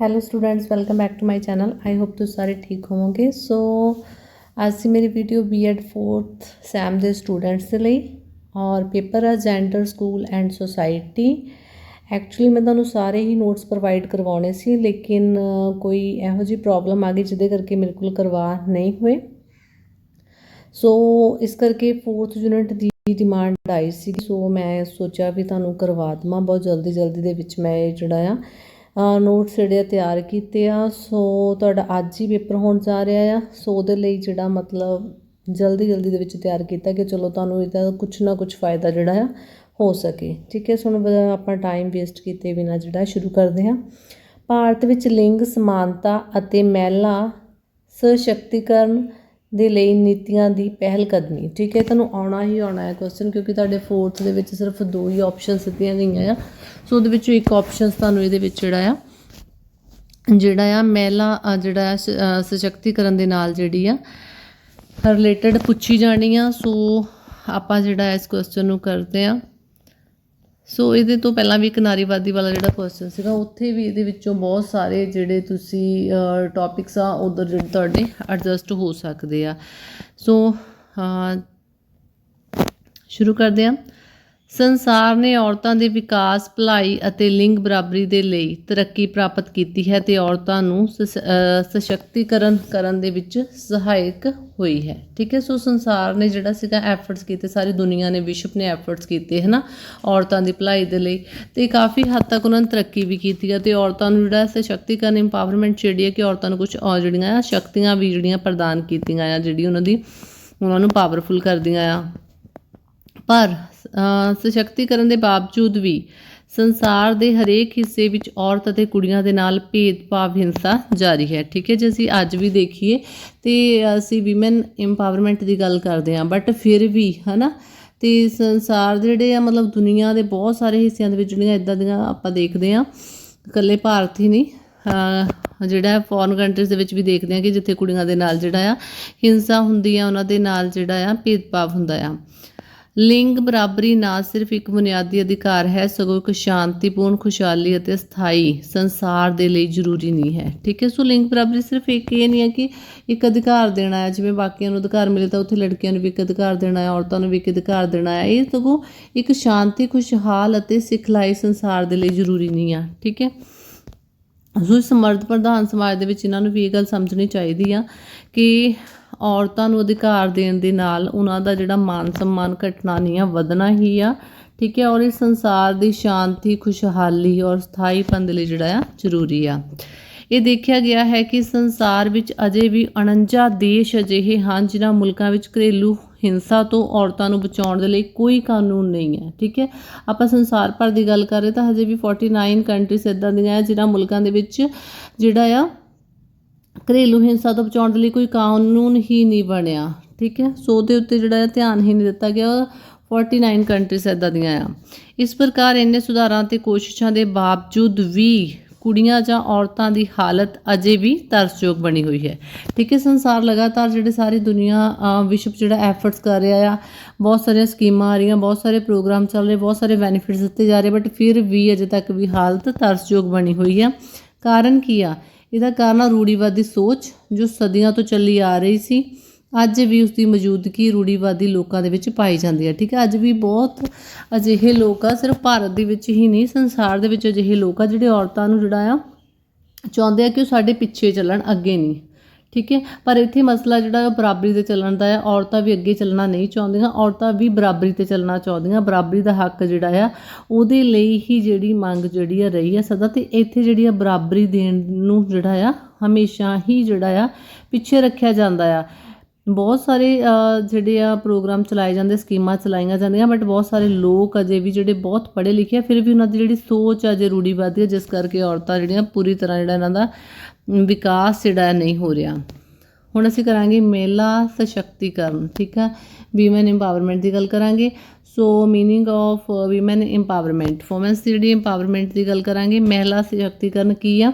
Hello students welcome back to my channel I hope ਤੁਸੀਂ ਸਾਰੇ ਠੀਕ ਹੋਵੋਗੇ ਸੋ ਅੱਜ ਦੀ ਮੇਰੀ ਵੀਡੀਓ ਬੀਐਡ 4th ਸੈਮ ਦੇ ਸਟੂਡੈਂਟਸ ਦੇ ਲਈ ਔਰ ਪੇਪਰ ਆ gender school and society actually ਮੈਂ ਤੁਹਾਨੂੰ ਸਾਰੇ ਹੀ ਨੋਟਸ ਪ੍ਰੋਵਾਈਡ ਕਰਵਾਉਣੇ ਸੀ ਲੇਕਿਨ ਕੋਈ ਇਹੋ ਜਿਹੀ ਪ੍ਰੋਬਲਮ ਆ ਗਈ ਜਿਹਦੇ ਕਰਕੇ ਮੇਰੇ ਕੋਲ ਕਰਵਾ ਨਹੀਂ ਹੋਏ ਸੋ ਇਸ ਕਰਕੇ 4th ਯੂਨਿਟ ਦੀ ਡਿਮਾਂਡ ਆਈ ਸੀ ਸੋ ਮੈਂ ਸੋਚਿਆ ਵੀ ਤੁਹਾਨੂੰ ਕਰਵਾ ਦੇਵਾਂ ਬਹੁਤ ਜਲਦੀ ਜਲਦੀ ਦੇ ਵਿੱਚ ਮੈਂ ਇਹ ਜਿਹੜਾ ਆ ਨੋਟਸ ਜਿਹੜੇ ਆ ਤਿਆਰ ਕੀਤੇ ਆ। ਸੋ ਤੁਹਾਡਾ ਅੱਜ ਹੀ ਪੇਪਰ ਹੋਣ ਜਾ ਰਿਹਾ ਆ। ਸੋ ਉਹਦੇ ਲਈ ਜਿਹੜਾ ਮਤਲਬ ਜਲਦੀ ਜਲਦੀ ਦੇ ਵਿੱਚ ਤਿਆਰ ਕੀਤਾ ਕਿ ਚਲੋ ਤੁਹਾਨੂੰ ਇਹਦਾ ਕੁਝ ਨਾ ਕੁਝ ਫਾਇਦਾ ਜਿਹੜਾ ਆ ਹੋ ਸਕੇ। ਠੀਕ ਹੈ ਸੋ ਹੁਣ ਆਪਾਂ ਟਾਈਮ ਵੇਸਟ ਕੀਤੇ ਬਿਨਾ ਜਿਹੜਾ ਸ਼ੁਰੂ ਕਰਦੇ ਹਾਂ। ਭਾਰਤ ਵਿੱਚ ਲਿੰਗ, ਸਮਾਨਤਾ ਅਤੇ ਮਹਿਲਾ ਸਸ਼ਕਤੀਕਰਨ ਦੇ ਲਈ ਨੀਤੀਆਂ ਦੀ ਪਹਿਲ ਕਦਮੀ ਠੀਕ ਹੈ, ਤੁਹਾਨੂੰ ਆਉਣਾ ਹੀ ਆਉਣਾ ਹੈ ਕੁਐਸਚਨ ਕਿਉਂਕਿ ਤੁਹਾਡੇ 4th ਦੇ ਵਿੱਚ ਸਿਰਫ ਦੋ ਹੀ ਆਪਸ਼ਨਸ ਦਿੱਤੀਆਂ ਗਈਆਂ ਆ। ਸੋ ਉਹਦੇ ਵਿੱਚੋਂ ਇੱਕ ਆਪਸ਼ਨਸ ਤੁਹਾਨੂੰ ਇਹਦੇ ਵਿੱਚ ਜਿਹੜਾ ਆ ਜਿਹੜਾ ਆ ਮਹਿਲਾ ਜਿਹੜਾ ਆ ਸਸ਼ਕਤੀਕਰਨ ਦੇ ਨਾਲ ਜਿਹੜੀ ਆ ਰਿਲੇਟਡ ਪੁੱਛੀ ਜਾਣੀ ਆ। ਸੋ ਆਪਾਂ ਜਿਹੜਾ ਇਸ ਕੁਐਸਚਨ ਨੂੰ ਕਰਦੇ ਆ। ਸੋ ਇਹਦੇ ਤੋਂ ਪਹਿਲਾਂ ਵੀ ਇੱਕ ਨਾਰੀਵਾਦੀ ਵਾਲਾ ਜਿਹੜਾ ਕੁਐਸਚਨ ਸੀਗਾ, ਉੱਥੇ ਵੀ ਇਹਦੇ ਵਿੱਚੋਂ ਬਹੁਤ ਸਾਰੇ ਜਿਹੜੇ ਤੁਸੀਂ ਟੌਪਿਕਸ ਆ, ਉਧਰ ਜਿਹੜੇ ਤੁਹਾਡੇ ਐਡਜਸਟ ਹੋ ਸਕਦੇ ਆ। ਸੋ ਸ਼ੁਰੂ ਕਰਦੇ ਹਾਂ। ਸੰਸਾਰ ਨੇ ਔਰਤਾਂ ਦੇ ਵਿਕਾਸ, ਭਲਾਈ ਅਤੇ ਲਿੰਗ ਬਰਾਬਰੀ ਦੇ ਲਈ ਤਰੱਕੀ ਪ੍ਰਾਪਤ ਕੀਤੀ ਹੈ ਤੇ ਔਰਤਾਂ ਨੂੰ ਸਸ- ਸਸ਼ਕਤੀਕਰਨ ਕਰਨ ਦੇ ਵਿੱਚ ਸਹਾਇਕ ਹੋਈ ਹੈ। ਠੀਕ ਹੈ? ਸੋ ਸੰਸਾਰ ਨੇ ਜਿਹੜਾ ਸੀਗਾ ਐਫਰਟਸ ਕੀਤੇ, ਸਾਰੀ ਦੁਨੀਆ ਨੇ ਵਿਸ਼ਵ ਨੇ ਐਫਰਟਸ ਕੀਤੇ ਹੈ ਨਾ ਔਰਤਾਂ ਦੀ ਭਲਾਈ ਦੇ ਲਈ। ਤੇ ਕਾਫੀ ਹੱਦ ਤੱਕ ਉਹਨਾਂ ਨੇ ਤਰੱਕੀ ਵੀ ਕੀਤੀ ਹੈ ਤੇ ਔਰਤਾਂ ਨੂੰ ਜਿਹੜਾ ਸਸ਼ਕਤੀਕਰਨ ਇੰਪਾਵਰਮੈਂਟ ਜਿਹੜੀ ਹੈ ਕਿ ਔਰਤਾਂ ਨੂੰ ਕੁਝ ਔਰ ਜਿਹੜੀਆਂ ਆ, ਸ਼ਕਤੀਆਂ ਵੀ ਜਿਹੜੀਆਂ ਪ੍ਰਦਾਨ ਕੀਤੀਆਂ ਆ, ਜਿਹੜੀ ਉਹਨਾਂ ਦੀ ਉਹਨਾਂ ਨੂੰ ਪਾਵਰਫੁਲ ਕਰਦੀਆਂ ਆ। ਪਰ ਸਸ਼ਕਤੀਕਰਨ ਦੇ ਬਾਵਜੂਦ ਵੀ ਸੰਸਾਰ ਦੇ ਹਰੇਕ ਹਿੱਸੇ ਵਿੱਚ ਔਰਤ ਅਤੇ ਕੁੜੀਆਂ ਦੇ ਨਾਲ ਭੇਦਭਾਵ ਹਿੰਸਾ ਜਾਰੀ ਹੈ। ਠੀਕ ਹੈ ਜੇ, ਅਸੀਂ ਅੱਜ ਵੀ ਦੇਖੀਏ ਤੇ ਅਸੀਂ ਵਿਮਨ ਇੰਪਾਵਰਮੈਂਟ ਦੀ ਗੱਲ ਕਰਦੇ ਹਾਂ ਬਟ ਫਿਰ ਵੀ, ਹਨਾ? ਤੇ ਸੰਸਾਰ ਦੇ ਜਿਹੜੇ ਆ, ਮਤਲਬ ਦੁਨੀਆ ਦੇ ਬਹੁਤ ਸਾਰੇ ਹਿੱਸਿਆਂ ਦੇ ਵਿੱਚ ਜਿਹੜੀਆਂ ਇਦਾਂ ਦੀਆਂ ਆਪਾਂ ਦੇਖਦੇ ਹਾਂ, ਇਕੱਲੇ ਭਾਰਤ ਹੀ ਨਹੀਂ ਜਿਹੜਾ ਫੋਰਨ ਕੰਟਰੀਜ਼ ਦੇ ਵਿੱਚ ਵੀ ਦੇਖਦੇ ਹਾਂ ਕਿ ਜਿੱਥੇ ਕੁੜੀਆਂ ਦੇ ਨਾਲ ਜਿਹੜਾ ਆ, ਹਿੰਸਾ ਹੁੰਦੀ ਆ, ਉਹਨਾਂ ਦੇ ਨਾਲ ਜਿਹੜਾ ਆ, ਭੇਦਭਾਵ ਹੁੰਦਾ ਆ। ਲਿੰਗ ਬਰਾਬਰੀ ਨਾ ਸਿਰਫ ਇੱਕ ਬੁਨਿਆਦੀ ਅਧਿਕਾਰ ਹੈ, ਸਗੋਂ ਇੱਕ ਸ਼ਾਂਤੀਪੂਰਨ, ਖੁਸ਼ਹਾਲੀ ਅਤੇ ਸਥਾਈ ਸੰਸਾਰ ਦੇ ਲਈ ਜ਼ਰੂਰੀ ਨਹੀਂ ਹੈ। ਠੀਕ ਹੈ, ਸੋ ਲਿੰਗ ਬਰਾਬਰੀ ਸਿਰਫ ਇੱਕ ਇਹ ਨਹੀਂ ਹੈ ਕਿ ਇੱਕ ਅਧਿਕਾਰ ਦੇਣਾ ਹੈ, ਜਿਵੇਂ ਬਾਕੀਆਂ ਨੂੰ ਅਧਿਕਾਰ ਮਿਲੇ ਤਾਂ ਉੱਥੇ ਲੜਕੀਆਂ ਨੂੰ ਵੀ ਇੱਕ ਅਧਿਕਾਰ ਦੇਣਾ ਹੈ, ਔਰਤਾਂ ਨੂੰ ਵੀ ਇੱਕ ਅਧਿਕਾਰ ਦੇਣਾ ਹੈ। ਇਹ ਸਗੋਂ ਇੱਕ ਸ਼ਾਂਤੀ, ਖੁਸ਼ਹਾਲ ਅਤੇ ਸਿਖਲਾਈ ਸੰਸਾਰ ਦੇ ਲਈ ਜ਼ਰੂਰੀ ਨਹੀਂ ਆ ਠੀਕ ਹੈ, ਸੋ ਇਸ ਮਰਦ ਪ੍ਰਧਾਨ ਸਮਾਜ ਦੇ ਵਿੱਚ ਇਹਨਾਂ ਨੂੰ ਵੀ ਇਹ ਗੱਲ ਸਮਝਣੀ ਚਾਹੀਦੀ ਆ ਕਿ ਔਰਤਾਂ ਨੂੰ ਅਧਿਕਾਰ ਦੇਣ ਦੇ ਨਾਲ ਉਹਨਾਂ ਦਾ ਜਿਹੜਾ ਮਾਨ ਸਨਮਾਨ ਘਟਣਾ ਨਹੀਂ ਆ, ਵਧਣਾ ਹੀ ਆ, ਠੀਕ ਹੈ, ਔਰ ਇਹ ਸੰਸਾਰ ਦੀ ਸ਼ਾਂਤੀ, ਖੁਸ਼ਹਾਲੀ ਔਰ ਸਥਾਈਪਨ ਦੇ ਲਈ ਜਿਹੜਾ ਆ, ਜ਼ਰੂਰੀ ਆ। ਇਹ ਦੇਖਿਆ ਗਿਆ ਹੈ ਕਿ ਸੰਸਾਰ ਵਿੱਚ ਅਜੇ ਵੀ 49 ਦੇਸ਼ ਅਜਿਹੇ ਹਨ ਜਿਨ੍ਹਾਂ ਮੁਲਕਾਂ ਵਿੱਚ ਘਰੇਲੂ ਹਿੰਸਾ ਤੋਂ ਔਰਤਾਂ ਨੂੰ ਬਚਾਉਣ ਦੇ ਲਈ ਕੋਈ ਕਾਨੂੰਨ ਨਹੀਂ ਹੈ, ਠੀਕ ਹੈ। ਆਪਾਂ ਸੰਸਾਰ ਭਰ ਦੀ ਗੱਲ ਕਰ ਰਹੇ ਤਾਂ ਹਜੇ ਵੀ 49 ਕੰਟਰੀਜ਼ ਇਦਾਂ ਦੀਆਂ ਹੈ ਜਿਨ੍ਹਾਂ ਮੁਲਕਾਂ ਦੇ ਵਿੱਚ ਜਿਹੜਾ ਆ ਘਰੇਲੂ ਹਿੰਸਾ ਤੋਂ ਬਚਾਉਣ ਦੇ ਲਈ ਕੋਈ ਕਾਨੂੰਨ ਹੀ ਨਹੀਂ ਬਣਿਆ ਠੀਕ ਹੈ? ਸੋ ਉਹਦੇ ਉੱਤੇ ਜਿਹੜਾ ਧਿਆਨ ਹੀ ਨਹੀਂ ਦਿੱਤਾ ਗਿਆ 49 ਕੰਟਰੀਜ਼ ਇਦਾਂ ਦੀਆਂ ਆ। ਇਸ ਪ੍ਰਕਾਰ ਇੰਨੇ ਸੁਧਾਰਾਂ ਤੇ ਕੋਸ਼ਿਸ਼ਾਂ ਦੇ ਬਾਵਜੂਦ ਵੀ ਕੁੜੀਆਂ ਜਾਂ ਔਰਤਾਂ ਦੀ ਹਾਲਤ ਅਜੇ ਵੀ ਤਰਸਯੋਗ ਬਣੀ ਹੋਈ ਹੈ। ਠੀਕ ਹੈ ਸੰਸਾਰ ਲਗਾਤਾਰ ਜਿਹੜੇ ਸਾਰੀ ਦੁਨੀਆ ਅ, ਵਿਸ਼ਵ ਜਿਹੜਾ ਐਫਰਟਸ ਕਰ ਰਿਹਾ ਆ ਬਹੁਤ ਸਾਰੀਆਂ ਸਕੀਮਾਂ ਆ ਰਹੀਆਂ ਬਹੁਤ ਸਾਰੇ ਪ੍ਰੋਗਰਾਮ ਚੱਲ ਰਹੇ ਬਹੁਤ ਸਾਰੇ ਬੈਨੀਫਿਟਸ ਦਿੱਤੇ ਜਾ ਰਹੇ ਬਟ ਫਿਰ ਵੀ ਅਜੇ ਤੱਕ ਵੀ ਹਾਲਤ ਤਰਸਯੋਗ ਬਣੀ ਹੋਈ ਆ ਕਾਰਨ ਕੀ ਆ? ਇਹਦਾ ਕਾਰਨ ਆ ਰੂੜੀਵਾਦੀ ਸੋਚ, ਜੋ ਸਦੀਆਂ ਤੋਂ ਚੱਲੀ ਆ ਰਹੀ ਸੀ। ਅੱਜ ਵੀ ਉਸ ਦੀ ਮੌਜੂਦਗੀ ਰੂੜੀਵਾਦੀ ਲੋਕਾਂ ਦੇ ਵਿੱਚ ਪਾਈ ਜਾਂਦੀ ਹੈ ਠੀਕ ਹੈ ਅੱਜ ਵੀ ਬਹੁਤ ਅਜਿਹੇ ਲੋਕ ਆ, ਸਿਰਫ ਭਾਰਤ ਦੇ ਵਿੱਚ ਹੀ ਨਹੀਂ, ਸੰਸਾਰ ਦੇ ਵਿੱਚ ਅਜਿਹੇ ਲੋਕ ਆ ਜਿਹੜੇ ਔਰਤਾਂ ਨੂੰ ਜਿਹੜਾ ਆ, ਚਾਹੁੰਦੇ ਆ ਕਿ ਉਹ ਸਾਡੇ ਪਿੱਛੇ ਚੱਲਣ, ਅੱਗੇ ਨਹੀਂ। ਠੀਕ ਹੈ? ਪਰ ਇੱਥੇ ਮਸਲਾ ਜਿਹੜਾ ਬਰਾਬਰੀ ਤੇ ਚੱਲਣ ਦਾ ਹੈ, ਔਰਤਾਂ ਵੀ ਅੱਗੇ ਚੱਲਣਾ ਨਹੀਂ ਚਾਹੁੰਦੀਆਂ, ਔਰਤਾਂ ਵੀ ਬਰਾਬਰੀ ਤੇ ਚੱਲਣਾ ਚਾਹੁੰਦੀਆਂ, ਬਰਾਬਰੀ ਦਾ ਹੱਕ ਜਿਹੜਾ ਆ, ਉਹਦੇ ਲਈ ਹੀ ਜਿਹੜੀ ਮੰਗ ਜਿਹੜੀ ਆ ਰਹੀ ਆ ਸਦਾ ਤੇ ਇੱਥੇ ਜਿਹੜੀ ਆ ਬਰਾਬਰੀ ਦੇਣ ਨੂੰ ਜਿਹੜਾ ਆ, ਹਮੇਸ਼ਾ ਹੀ ਜਿਹੜਾ ਆ ਪਿੱਛੇ ਰੱਖਿਆ ਜਾਂਦਾ ਆ। ਬਹੁਤ ਸਾਰੇ ਜਿਹੜੇ ਆ ਪ੍ਰੋਗਰਾਮ ਚਲਾਏ ਜਾਂਦੇ, ਸਕੀਮਾਂ ਚਲਾਈਆਂ ਜਾਂਦੀਆਂ ਬਟ ਬਹੁਤ ਸਾਰੇ ਲੋਕ ਅਜੇ ਵੀ ਜਿਹੜੇ ਬਹੁਤ ਪੜ੍ਹੇ ਲਿਖੇ ਆ, ਫਿਰ ਵੀ ਉਹਨਾਂ ਦੀ ਜਿਹੜੀ ਸੋਚ ਆ ਜੇ ਰੂੜੀਵਾਦੀ ਆ, ਜਿਸ ਕਰਕੇ ਔਰਤਾਂ ਜਿਹੜੀਆਂ ਪੂਰੀ ਤਰ੍ਹਾਂ ਜਿਹੜਾ ਇਹਨਾਂ ਦਾ ਵਿਕਾਸ ਜਿਹੜਾ ਨਹੀਂ ਹੋ ਰਿਹਾ। ਹੁਣ ਅਸੀਂ ਕਰਾਂਗੇ ਮਹਿਲਾ ਸਸ਼ਕਤੀਕਰਨ, ਠੀਕ ਆ? ਵੀਮਨ ਇੰਪਾਵਰਮੈਂਟ ਦੀ ਗੱਲ ਕਰਾਂਗੇ। So meaning of women empowerment woman's ਦੀ ਜਿਹੜੀ ਇੰਪਾਵਰਮੈਂਟ ਦੀ ਗੱਲ ਕਰਾਂਗੇ, ਮਹਿਲਾ ਸਸ਼ਕਤੀਕਰਨ ਕੀ ਆ?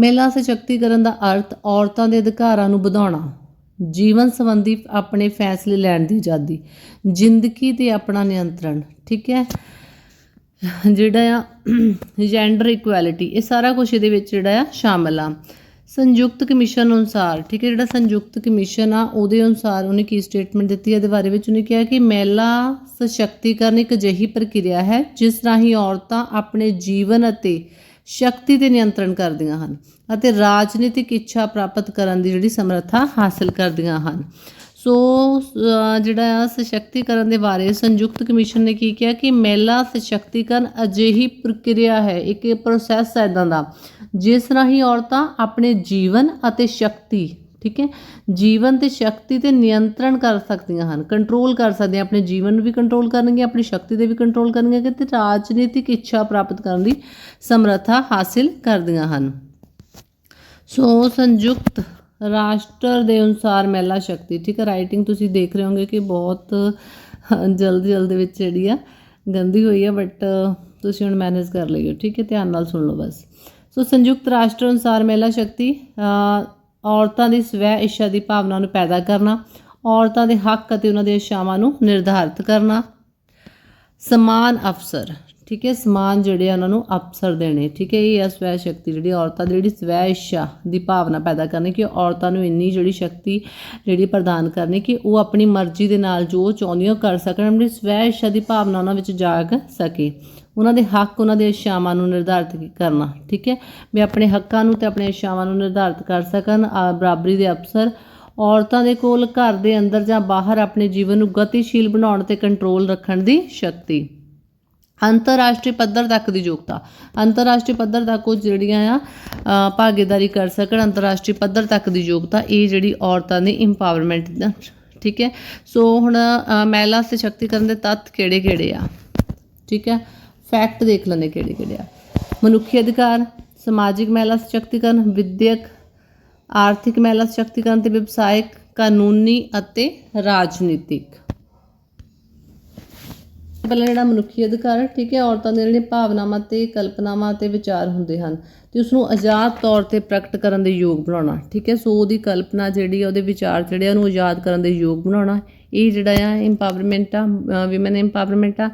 ਮਹਿਲਾ ਸਸ਼ਕਤੀਕਰਨ ਦਾ ਅਰਥ ਔਰਤਾਂ ਦੇ ਅਧਿਕਾਰਾਂ ਨੂੰ ਵਧਾਉਣਾ, ਜੀਵਨ ਸੰਬੰਧੀ ਆਪਣੇ ਫੈਸਲੇ ਲੈਣ ਦੀ ਆਜ਼ਾਦੀ, ਜ਼ਿੰਦਗੀ ਤੇ ਆਪਣਾ ਨਿਯੰਤਰਣ, ਠੀਕ ਹੈ? ਜਿਹੜਾ ਆ ਜੈਂਡਰ ਇਕੁਐਲਿਟੀ ਇਹ ਸਾਰਾ ਕੁਝ ਇਹਦੇ ਵਿੱਚ ਜਿਹੜਾ ਆ ਸ਼ਾਮਲ ਆ। ਸੰਯੁਕਤ ਕਮਿਸ਼ਨ ਅਨੁਸਾਰ, ਠੀਕ ਹੈ, ਜਿਹੜਾ ਸੰਯੁਕਤ ਕਮਿਸ਼ਨ ਆ, ਉਹਦੇ ਅਨੁਸਾਰ ਉਹਨੇ ਕੀ ਸਟੇਟਮੈਂਟ ਦਿੱਤੀ ਹੈ ਇਹਦੇ ਬਾਰੇ ਵਿੱਚ ਉਹਨੇ ਕਿਹਾ ਕਿ ਮਹਿਲਾ ਸਸ਼ਕਤੀਕਰਨ ਇੱਕ ਅਜਿਹੀ ਪ੍ਰਕਿਰਿਆ ਹੈ, ਜਿਸ ਰਾਹੀਂ ਔਰਤਾਂ ਆਪਣੇ ਜੀਵਨ ਅਤੇ ਸ਼ਕਤੀ ਤੇ ਨਿਯੰਤਰਣ ਕਰਦੀਆਂ ਹਨ ਅਤੇ ਰਾਜਨੀਤਿਕ ਇੱਛਾ ਪ੍ਰਾਪਤ ਕਰਨ ਦੀ ਜਿਹੜੀ ਸਮਰੱਥਾ ਹਾਸਲ ਕਰਦੀਆਂ ਹਨ। ਸੋ ਜਿਹੜਾ ਆ ਸਸ਼ਕਤੀਕਰਨ ਦੇ ਬਾਰੇ ਸੰਯੁਕਤ ਕਮਿਸ਼ਨ ਨੇ ਕੀ ਕਿਹਾ ਕਿ ਮਹਿਲਾ ਸਸ਼ਕਤੀਕਰਨ ਅਜਿਹੀ ਪ੍ਰਕਿਰਿਆ ਹੈ, ਇੱਕ ਪ੍ਰੋਸੈਸ ਹੈ ਇਦਾਂ ਦਾ, ਜਿਸ ਰਾਹੀਂ ਔਰਤਾਂ ਆਪਣੇ ਜੀਵਨ ਅਤੇ ਸ਼ਕਤੀ ਠੀਕ ਹੈ? ਜੀਵਨ ਤੇ ਸ਼ਕਤੀ ਤੇ ਨਿਯੰਤਰਣ ਕਰ ਸਕਦੀਆਂ ਹਨ ਕੰਟਰੋਲ ਕਰ ਸਕਦੀਆਂ ਆਪਣੇ ਜੀਵਨ ਨੂੰ ਵੀ ਕੰਟਰੋਲ ਕਰਨਗੀਆਂ ਆਪਣੀ ਸ਼ਕਤੀ ਦੇ ਵੀ ਕੰਟਰੋਲ ਕਰਨਗੇ ਤੇ ਰਾਜਨੀਤਿਕ ਇੱਛਾ ਪ੍ਰਾਪਤ ਕਰਨ ਦੀ ਸਮਰੱਥਾ ਹਾਸਿਲ ਕਰਦੀਆਂ ਹਨ। ਸੋ ਸੰਯੁਕਤ ਰਾਸ਼ਟਰ ਦੇ ਅਨੁਸਾਰ ਮਹਿਲਾ ਸ਼ਕਤੀ, ਠੀਕ ਹੈ? ਰਾਈਟਿੰਗ ਤੁਸੀਂ ਦੇਖ ਰਹੇ ਹੋਗੇ ਕਿ ਬਹੁਤ ਜਲਦੀ ਜਲਦੀ ਵਿੱਚ ਜਿਹੜੀ ਆ ਗੰਦੀ ਹੋਈ ਆ ਬਟ ਤੁਸੀਂ ਹੁਣ ਮੈਨੇਜ ਕਰ ਲਈਓ, ਠੀਕ ਹੈ? ਧਿਆਨ ਨਾਲ ਸੁਣ ਲਓ ਬਸ। ਸੋ ਸੰਯੁਕਤ ਰਾਸ਼ਟਰ ਅਨੁਸਾਰ ਮਹਿਲਾ ਸ਼ਕਤੀ ਔਰਤਾਂ ਦੀ ਸਵੈ ਇੱਛਾ ਦੀ ਭਾਵਨਾ ਨੂੰ ਪੈਦਾ ਕਰਨਾ, ਔਰਤਾਂ ਦੇ ਹੱਕ ਅਤੇ ਉਹਨਾਂ ਦੀਆਂ ਇੱਛਾਵਾਂ ਨੂੰ ਨਿਰਧਾਰਤ ਕਰਨਾ। ਸਮਾਨ ਅਫਸਰ, ਠੀਕ ਹੈ, ਸਮਾਨ ਜਿਹੜੇ ਆ ਉਹਨਾਂ ਨੂੰ ਅਫਸਰ ਦੇਣੇ, ਠੀਕ ਹੈ, ਇਹ ਆ ਸਵੈ ਸ਼ਕਤੀ ਜਿਹੜੀ ਔਰਤਾਂ ਦੀ ਜਿਹੜੀ ਸਵੈ ਇੱਛਾ ਦੀ ਭਾਵਨਾ ਪੈਦਾ ਕਰਨੀ ਕਿ ਔਰਤਾਂ ਨੂੰ ਇੰਨੀ ਜਿਹੜੀ ਸ਼ਕਤੀ ਜਿਹੜੀ ਪ੍ਰਦਾਨ ਕਰਨੀ ਕਿ ਉਹ ਆਪਣੀ ਮਰਜ਼ੀ ਦੇ ਨਾਲ ਜੋ ਚਾਹੁੰਦੀਆਂ ਉਹ ਕਰ ਸਕਣ, ਆਪਣੀ ਸਵੈ ਇੱਛਾ ਦੀ ਭਾਵਨਾ ਉਹਨਾਂ ਵਿੱਚ ਜਾਗ ਸਕੇ। ਉਹਨਾਂ ਦੇ ਹੱਕ ਉਹਨਾਂ ਦੇ ਇੱਛਾਵਾਂ ਨੂੰ ਨਿਰਧਾਰਿਤ ਕਰਨਾ ਠੀਕ ਹੈ? ਵੀ ਆਪਣੇ ਹੱਕਾਂ ਨੂੰ ਤੇ ਆਪਣੇ ਇੱਛਾਵਾਂ ਨੂੰ ਨਿਰਧਾਰਿਤ ਕਰ ਸਕਣ ਆ, ਬਰਾਬਰੀ ਦੇ ਅਫਸਰ ਔਰਤਾਂ ਦੇ ਕੋਲ ਘਰ ਦੇ ਅੰਦਰ ਜਾਂ ਬਾਹਰ ਆਪਣੇ ਜੀਵਨ ਨੂੰ ਗਤੀਸ਼ੀਲ ਬਣਾਉਣ ਤੇ ਕੰਟਰੋਲ ਰੱਖਣ ਦੀ ਸ਼ਕਤੀ। ਅੰਤਰਰਾਸ਼ਟਰੀ ਪੱਧਰ ਤੱਕ ਦੀ ਯੋਗਤਾ। ਅੰਤਰਰਾਸ਼ਟਰੀ ਪੱਧਰ ਤੱਕ ਉਹ ਜਿਹੜੀਆਂ ਆ ਭਾਗੀਦਾਰੀ ਕਰ ਸਕਣ ਅੰਤਰਰਾਸ਼ਟਰੀ ਪੱਧਰ ਤੱਕ ਦੀ ਯੋਗਤਾ ਇਹ ਜਿਹੜੀ ਔਰਤਾਂ ਦੀ ਇੰਪਾਵਰਮੈਂਟ ਠੀਕ ਹੈ? ਸੋ ਹੁਣ ਮਹਿਲਾ ਸਸ਼ਕਤੀਕਰਨ ਦੇ ਤੱਤ ਕਿਹੜੇ ਕਿਹੜੇ ਆ? ਠੀਕ ਹੈ? ਫੈਕਟ ਦੇਖ ਲੈਂਦੇ ਕਿਹੜੇ ਕਿਹੜੇ ਆ। ਮਨੁੱਖੀ ਅਧਿਕਾਰ ਸਮਾਜਿਕ ਮਹਿਲਾ ਸਸ਼ਕਤੀਕਰਨ ਵਿਦਿਅਕ ਆਰਥਿਕ ਮਹਿਲਾ ਸਸ਼ਕਤੀਕਰਨ ਤੇ ਵਿਵਸਾਇਕ ਕਾਨੂੰਨੀ ਅਤੇ ਰਾਜਨੀਤਿਕ। ਪਹਿਲਾਂ ਜਿਹੜਾ ਮਨੁੱਖੀ ਅਧਿਕਾਰ ਹੈ, ਠੀਕ ਹੈ ਔਰਤਾਂ ਦੀਆਂ ਜਿਹੜੀਆਂ ਭਾਵਨਾਵਾਂ ਤੇ ਕਲਪਨਾਵਾਂ ਤੇ ਵਿਚਾਰ ਹੁੰਦੇ ਹਨ ਤੇ ਉਸ ਨੂੰ ਆਜ਼ਾਦ ਤੌਰ ਤੇ ਪ੍ਰਗਟ ਕਰਨ ਦੇ ਯੋਗ ਬਣਾਉਣਾ ਠੀਕ ਹੈ ਸੋ ਉਹਦੀ ਕਲਪਨਾ ਜਿਹੜੀ ਆ ਉਹਦੇ ਵਿਚਾਰ ਜਿਹੜੇ ਆ ਉਹਨੂੰ ਆਜ਼ਾਦ ਕਰਨ ਦੇ ਯੋਗ ਬਣਾਉਣਾ ਇਹ ਜਿਹੜਾ ਆ ਇੰਪਾਵਰਮੈਂਟ ਆ ਵਿਮਨ ਇੰਪਾਵਰਮੈਂਟ ਆ,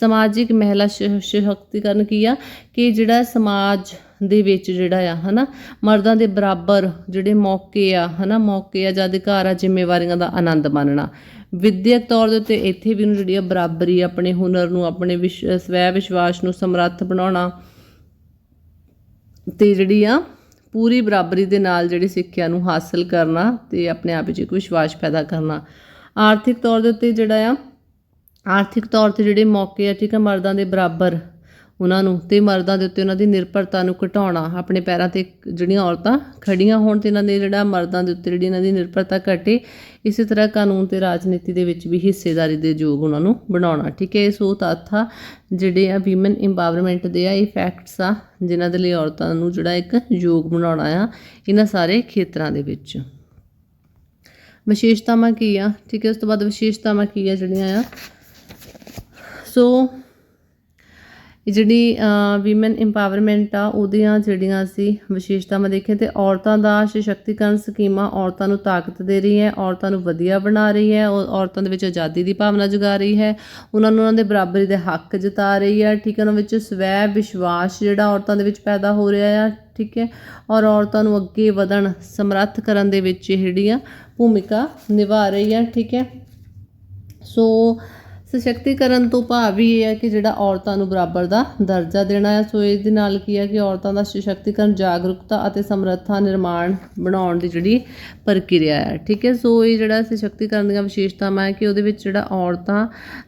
ਸਮਾਜਿਕ ਮਹਿਲਾ ਸਸ਼ਕਤੀਕਰਨ ਕੀ ਆ, ਕਿ ਜਿਹੜਾ ਸਮਾਜ ਦੇ ਵਿੱਚ ਜਿਹੜਾ ਆ, ਹਨਾ, ਮਰਦਾਂ ਦੇ ਬਰਾਬਰ ਜਿਹੜੇ ਮੌਕੇ ਆ, ਹਨਾ, ਮੌਕੇ ਆ ਜਾਂ ਅਧਿਕਾਰ ਆ, ਜ਼ਿੰਮੇਵਾਰੀਆਂ ਦਾ ਆਨੰਦ ਮਾਣਨਾ। ਵਿਦਿਅਕ ਤੌਰ ਦੇ ਉੱਤੇ ਇੱਥੇ ਵੀ ਉਹਨੂੰ ਜਿਹੜੀ ਆ ਬਰਾਬਰੀ, ਆਪਣੇ ਹੁਨਰ ਨੂੰ, ਆਪਣੇ ਵਿਸ਼, ਸਵੈ ਵਿਸ਼ਵਾਸ ਨੂੰ ਸਮਰੱਥ ਬਣਾਉਣਾ ਤੇ ਜਿਹੜੀ ਆ ਪੂਰੀ ਬਰਾਬਰੀ ਦੇ ਨਾਲ ਜਿਹੜੀ ਸਿੱਖਿਆ ਨੂੰ ਹਾਸਲ ਕਰਨਾ ਤੇ ਆਪਣੇ ਆਪ ਵਿੱਚ ਇੱਕ ਵਿਸ਼ਵਾਸ ਪੈਦਾ ਕਰਨਾ। ਆਰਥਿਕ ਤੌਰ ਦੇ ਉੱਤੇ ਜਿਹੜਾ ਆ, ਆਰਥਿਕ ਤੌਰ ਤੇ ਜਿਹੜੇ ਮੌਕੇ ਆ, ਠੀਕ ਆ, ਮਰਦਾਂ ਦੇ ਬਰਾਬਰ ਉਹਨਾਂ ਨੂੰ ਤੇ ਮਰਦਾਂ ਦੇ ਉੱਤੇ ਉਹਨਾਂ ਦੀ ਨਿਰਭਰਤਾ ਨੂੰ ਘਟਾਉਣਾ, ਆਪਣੇ ਪੈਰਾਂ ਤੇ ਜਿਹੜੀਆਂ ਔਰਤਾਂ ਖੜੀਆਂ ਹੋਣ ਤੇ ਇਹਨਾਂ ਦੇ ਜਿਹੜਾ ਮਰਦਾਂ ਦੇ ਉੱਤੇ ਜਿਹੜੀ ਇਹਨਾਂ ਦੀ ਨਿਰਭਰਤਾ ਘਟੇ, ਇਸੇ ਤਰ੍ਹਾਂ ਕਾਨੂੰਨ ਤੇ ਰਾਜਨੀਤੀ ਦੇ ਵਿੱਚ ਵੀ ਹਿੱਸੇਦਾਰੀ ਦੇ ਯੋਗ ਉਹਨਾਂ ਨੂੰ ਬਣਾਉਣਾ, ਠੀਕ ਹੈ। ਇਹ ਸੋ ਤੱਥ ਆ ਜਿਹੜੇ ਆ ਵੀਮਨ ਇੰਪਾਵਰਮੈਂਟ ਦੇ ਆ, ਇਹ ਫੈਕਟਸ ਆ, ਜਿਨ੍ਹਾਂ ਦੇ ਲਈ ਔਰਤਾਂ ਨੂੰ ਜਿਹੜਾ ਇੱਕ ਯੋਗ ਬਣਾਉਣਾ ਆ, ਇਹਨਾਂ ਸਾਰੇ ਖੇਤਰਾਂ ਦੇ ਵਿੱਚ। ਵਿਸ਼ੇਸ਼ਤਾਵਾਂ ਕੀ ਆ? ਠੀਕ ਹੈ ਉਸ ਤੋਂ ਬਾਅਦ ਵਿਸ਼ੇਸ਼ਤਾਵਾਂ ਕੀ ਆ ਜਿਹੜੀਆਂ ਆ? ਸੋ ਇਹ ਜਿਹੜੀ ਵੀਮਨ ਇੰਪਾਵਰਮੈਂਟ ਆ, ਉਹਦੀਆਂ ਜਿਹੜੀਆਂ ਅਸੀਂ ਵਿਸ਼ੇਸ਼ਤਾਵਾਂ ਦੇਖੀਆਂ ਤੇ ਔਰਤਾਂ ਦਾ ਸਸ਼ਕਤੀਕਰਨ ਸਕੀਮਾਂ ਔਰਤਾਂ ਨੂੰ ਤਾਕਤ ਦੇ ਰਹੀ ਹੈ, ਔਰਤਾਂ ਨੂੰ ਵਧੀਆ ਬਣਾ ਰਹੀ ਹੈ ਔਰ ਔਰਤਾਂ ਦੇ ਵਿੱਚ ਆਜ਼ਾਦੀ ਦੀ ਭਾਵਨਾ ਜਗਾ ਰਹੀ ਹੈ, ਉਹਨਾਂ ਨੂੰ ਉਹਨਾਂ ਦੇ ਬਰਾਬਰੀ ਦੇ ਹੱਕ ਜਤਾ ਰਹੀ ਹੈ, ਠੀਕ ਹੈ, ਉਹਨਾਂ ਵਿੱਚ ਸਵੈ ਵਿਸ਼ਵਾਸ ਜਿਹੜਾ ਔਰਤਾਂ ਦੇ ਵਿੱਚ ਪੈਦਾ ਹੋ ਰਿਹਾ ਆ, ਠੀਕ ਹੈ, ਔਰ ਔਰਤਾਂ ਨੂੰ ਅੱਗੇ ਵਧਣ, ਸਮਰੱਥ ਕਰਨ ਦੇ ਵਿੱਚ ਇਹ ਭੂਮਿਕਾ ਨਿਭਾ ਰਹੀ ਹੈ, ਠੀਕ ਹੈ, ਸੋ ਸਸ਼ਕਤੀਕਰਨ ਤੋਂ ਭਾਵ ਵੀ ਇਹ ਹੈ ਕਿ ਜਿਹੜਾ ਔਰਤਾਂ ਨੂੰ ਬਰਾਬਰ ਦਾ ਦਰਜਾ ਦੇਣਾ ਹੈ, ਸੋ ਇਸ ਦੇ ਨਾਲ ਕੀ ਹੈ ਕਿ ਔਰਤਾਂ ਦਾ ਸਸ਼ਕਤੀਕਰਨ ਜਾਗਰੂਕਤਾ ਅਤੇ ਸਮਰੱਥਾ ਨਿਰਮਾਣ ਬਣਾਉਣ ਦੀ ਜਿਹੜੀ ਪ੍ਰਕਿਰਿਆ ਹੈ, ਠੀਕ ਹੈ? ਸੋ ਇਹ ਜਿਹੜਾ ਸਸ਼ਕਤੀਕਰਨ ਦੀਆਂ ਵਿਸ਼ੇਸ਼ਤਾਵਾਂ ਹੈ ਕਿ ਉਹਦੇ ਵਿੱਚ ਜਿਹੜਾ ਔਰਤਾਂ